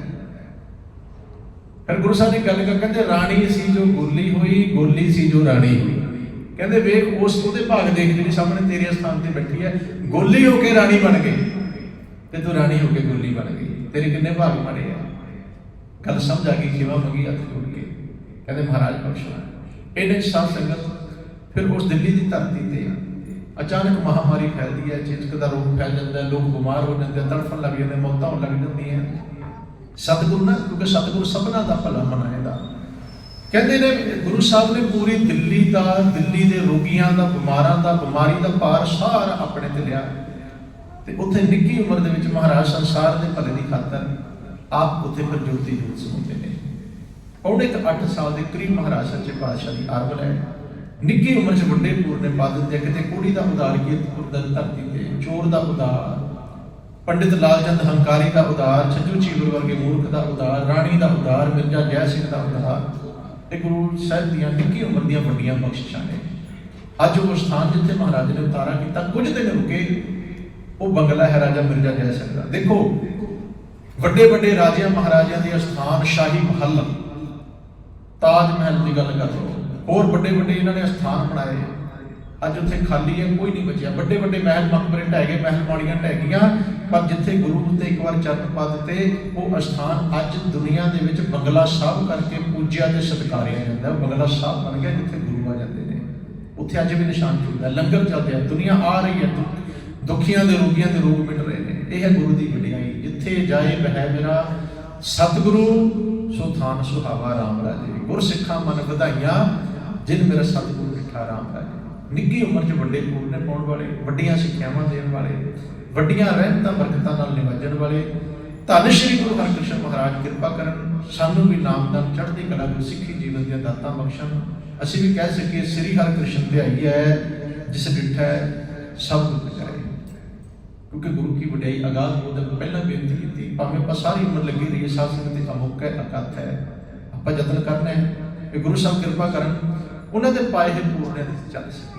ਫਿਰ ਗੁਰੂ ਸਾਹਿਬ ਨੇ ਗੱਲ ਕਰ, ਕਹਿੰਦੇ ਰਾਣੀ ਸੀ ਜੋ ਗੋਲੀ ਹੋਈ ਗੋਲੀ ਸੀ ਜੋ ਰਾਣੀ ਹੋਈ। ਕਹਿੰਦੇ ਵੇਖ, ਉਸ ਉਹਦੇ ਭਾਗ ਦੇਖ ਜਿਹੜੀ ਸਾਹਮਣੇ ਤੇਰੇ ਸਥਾਨ ਤੇ ਬੈਠੀ ਹੈ, ਗੋਲੀ ਹੋ ਕੇ ਰਾਣੀ ਬਣ ਗਈ। ਤੇ ਤੂੰ ਰਾਣੀ ਹੋ ਕੇ ਗੋਲੀ ਬਣ ਗਈ। ਤੇਰੇ ਕਿੰਨੇ ਭਾਗ ਬਣੇ ਆ? ਗੱਲ ਸਮਝ ਆ ਗਈ ਸੇਵਾ ਮੰਗੀ ਹੱਥ ਜੋੜ ਕੇ। ਕਹਿੰਦੇ ਮਹਾਰਾਜ ਬਖਸ਼ੋ ਇਹਨੇ ਸਾਧ ਸੰਗਤ ਫਿਰ ਉਸ ਦਿੱਲੀ ਦੀ ਧਰਤੀ ਤੇ ਅਚਾਨਕ ਮਹਾਮਾਰੀ ਫੈਲਦੀ ਹੈ ਚੇਚਕ ਦਾ ਰੋਗ ਫੈਲ ਜਾਂਦਾ ਲੋਕ ਬਿਮਾਰ ਹੋ ਜਾਂਦੇ ਤੜਫਣ ਲੱਗ ਜਾਂਦੇ ਮੌਤਾਂ ਹੋਣ ਲੱਗ ਜਾਂਦੀਆਂ ਸਤਿਗੁਰੂ ਨਾ, ਕਿਉਂਕਿ ਸਤਿਗੁਰੂ ਸਭਨਾ ਦਾ ਭਲਾ ਮਨਾਏਗਾ। ਕਹਿੰਦੇ ਨੇ ਗੁਰੂ ਸਾਹਿਬ ਨੇ ਪੂਰੀ ਦਿੱਲੀ ਦਾ, ਦਿੱਲੀ ਦੇ ਰੋਗੀਆਂ ਦਾ, ਬਿਮਾਰਾਂ ਦਾ, ਬਿਮਾਰੀ ਦਾ ਭਾਰ ਸਾਰਾ ਆਪਣੇ ਤੇ ਲਿਆ। ਤੇ ਉੱਥੇ ਨਿੱਕੀ ਉਮਰ ਦੇ ਵਿੱਚ ਮਹਾਰਾਜ ਸੰਸਾਰ ਦੇ ਭਲੇ ਦੀ ਖਾਤਰ ਆਪ ਉੱਥੇ ਫਿਰ ਜੋਤੀ ਜੋਤ ਸਮਾਉਂਦੇ ਨੇ। ਪੌਣੇ 8 ਸਾਲ ਦੇ ਕਰੀਬ ਮਹਾਰਾਜ ਸੱਚੇ ਪਾਤਸ਼ਾਹ ਦੀ ਅਰਬਲ ਹੈ ਨਿੱਕੀ ਉਮਰ 'ਚ ਵੱਡੇ ਪੂਰ ਨੇ ਪਾ ਦਿੰਦੇ ਕਿਤੇ ਕੁੜੀ ਦਾ ਉਦਾਰ ਕੀਰਤਪੁਰ ਦਾ ਧਰਤੀ ਤੇ ਚੋਰ ਦਾ ਉਦਾਰ। ਪੰਡਿਤ ਲਾਲ ਚੰਦ ਹੰਕਾਰੀ ਦਾ ਉਦਾਰ, ਛੱਜੂ ਚੀਵਰ ਵਰਗੇ ਮੂਰਖ ਦਾ ਉਦਾਰ, ਰਾਣੀ ਦਾ ਉਦਾਰ, ਮਿਰਜ਼ਾ ਜੈ ਸਿੰਘ ਦਾ ਉਦਾਰ ਤੇ ਗੁਰੂ ਸਾਹਿਬ ਦੀਆਂ ਨਿੱਕੀ ਉਮਰ ਦੀਆਂ ਵੱਡੀਆਂ ਬਖਸ਼ਿਸ਼ਾਂ ਨੇ। ਅੱਜ ਉਹ ਸਥਾਨ ਜਿੱਥੇ ਮਹਾਰਾਜ ਨੇ ਉਤਾਰਾ ਕੀਤਾ, ਕੁਝ ਦਿਨ ਰੁਕੇ, ਉਹ ਬੰਗਲਾ ਹੈ ਰਾਜਾ ਮਿਰਜ਼ਾ ਜੈ ਸਿੰਘ ਦਾ। ਦੇਖੋ ਵੱਡੇ ਵੱਡੇ ਰਾਜਿਆਂ ਮਹਾਰਾਜਿਆਂ ਦੇ ਸਥਾਨ ਸ਼ਾਹੀ ਮਹੱਲ। ਤਾਜ ਮਹਿਲ ਦੀ ਗੱਲ ਕਰ ਲਓ। ਹੋਰ ਵੱਡੇ ਵੱਡੇ ਇਹਨਾਂ ਨੇ ਸਥਾਨ ਬਣਾਏ। ਅੱਜ ਉੱਥੇ ਖਾਲੀ ਹੈ, ਕੋਈ ਨਹੀਂ ਬਚਿਆ। ਵੱਡੇ ਵੱਡੇ ਮਹਿਲ ਮਕਬਰੇ ਢਹਿ ਗਏ ਮਹਿਲ ਬਾਣੀਆਂ ਢਹਿ ਗਈਆਂ। ਪਰ ਜਿੱਥੇ ਗੁਰੂ ਉੱਤੇ ਇੱਕ ਵਾਰ ਚਰਨ ਪਾ ਦਿੱਤੇ, ਉਹ ਸਥਾਨ ਅੱਜ ਦੁਨੀਆ ਦੇ ਵਿੱਚ ਬੰਗਲਾ ਸਾਹਿਬ ਕਰਕੇ ਪੂਜਿਆ ਤੇ ਸਤਿਕਾਰਿਆ ਜਾਂਦਾ ਬੰਗਲਾ ਸਾਹਿਬ ਬਣ ਗਿਆ ਜਿੱਥੇ ਗੁਰੂ ਆ ਜਾਂਦੇ ਨੇ। ਉੱਥੇ ਅੱਜ ਵੀ ਨਿਸ਼ਾਨ ਚੁੱਕਦਾ ਲੰਗਰ ਚੱਲਦੇ ਆ ਦੁਨੀਆ ਆ ਰਹੀ ਹੈ। ਦੁਖੀਆਂ ਦੇ ਰੋਗੀਆਂ ਦੇ ਰੋਗ ਮਿਟ ਰਹੇ ਨੇ। ਇਹ ਹੈ ਗੁਰੂ ਦੀ ਵਡਿਆਈ। ਜਿੱਥੇ ਜਾਏ ਬਹਿ ਮੇਰਾ ਸਤਿਗੁਰੂ ਸੋ ਥਾਨ ਸੁਹਾਵਾ ਰਾਮ ਰਾਜੇ ਗੁਰ ਸਿੱਖਾਂ ਮਨ ਵਧਾਈਆਂ, ਜਿਨ ਮੇਰਾ ਸਤਿਗੁਰੂ ਮਿੱਠਾ ਰਾਮ ਰਾਜੇ ਨਿੱਕੀ ਉਮਰ 'ਚ ਵੱਡੇ ਪੂਰਨੇ ਪਾਉਣ ਵਾਲੇ, ਵੱਡੀਆਂ ਸਿੱਖਿਆਵਾਂ ਦੇਣ ਵਾਲੇ, ਵੱਡੀਆਂ ਰਹਿਮਤਾਂ ਬਰਕਤਾਂ ਨਾਲ ਨਿਵਾਜਣ ਵਾਲੇ, ਧੰਨ ਸ਼੍ਰੀ ਗੁਰੂ ਹਰਕ੍ਰਿਸ਼ਨ ਮਹਾਰਾਜ ਕਿਰਪਾ ਕਰਨ, ਸਾਨੂੰ ਵੀ ਨਾਮਦਾਨ ਚੜ੍ਹਦੀ ਕਲਾ ਵਿੱਚ ਸਿੱਖੀ ਜੀਵਨ ਦੀਆਂ ਦਾਤਾਂ ਬਖਸ਼ਣ। ਅਸੀਂ ਵੀ ਕਹਿ ਸਕੀਏ, ਸ੍ਰੀ ਹਰਕ੍ਰਿਸ਼ਨ ਧਿਆਈ ਹੈ, ਜਿਸ ਡਿਠਾ ਹੈ, ਸਭ ਦੁੱਖ ਕਿਉਂਕਿ ਗੁਰੂ ਕੀ ਵਡਿਆਈ ਅਗਾਧ ਉਹਦੇ ਪਹਿਲਾਂ ਬੇਨਤੀ ਕੀਤੀ। ਭਾਵੇਂ ਆਪਾਂ ਸਾਰੀ ਉਮਰ ਲੱਗੀ ਰਹੀ ਸਾਧ ਸੰਗਤ ਦੀ ਅਮੁੱਕ ਹੈ ਅਕਥ ਹੈ। ਆਪਾਂ ਯਤਨ ਕਰਨਾ ਹੈ ਕਿ ਗੁਰੂ ਸਾਹਿਬ ਕਿਰਪਾ ਕਰਨ, ਉਹਨਾਂ ਦੇ ਪਾਏ ਹੋਏ ਪੂਰਨੇ ਦੇ ਚੱਲ ਸਕੇ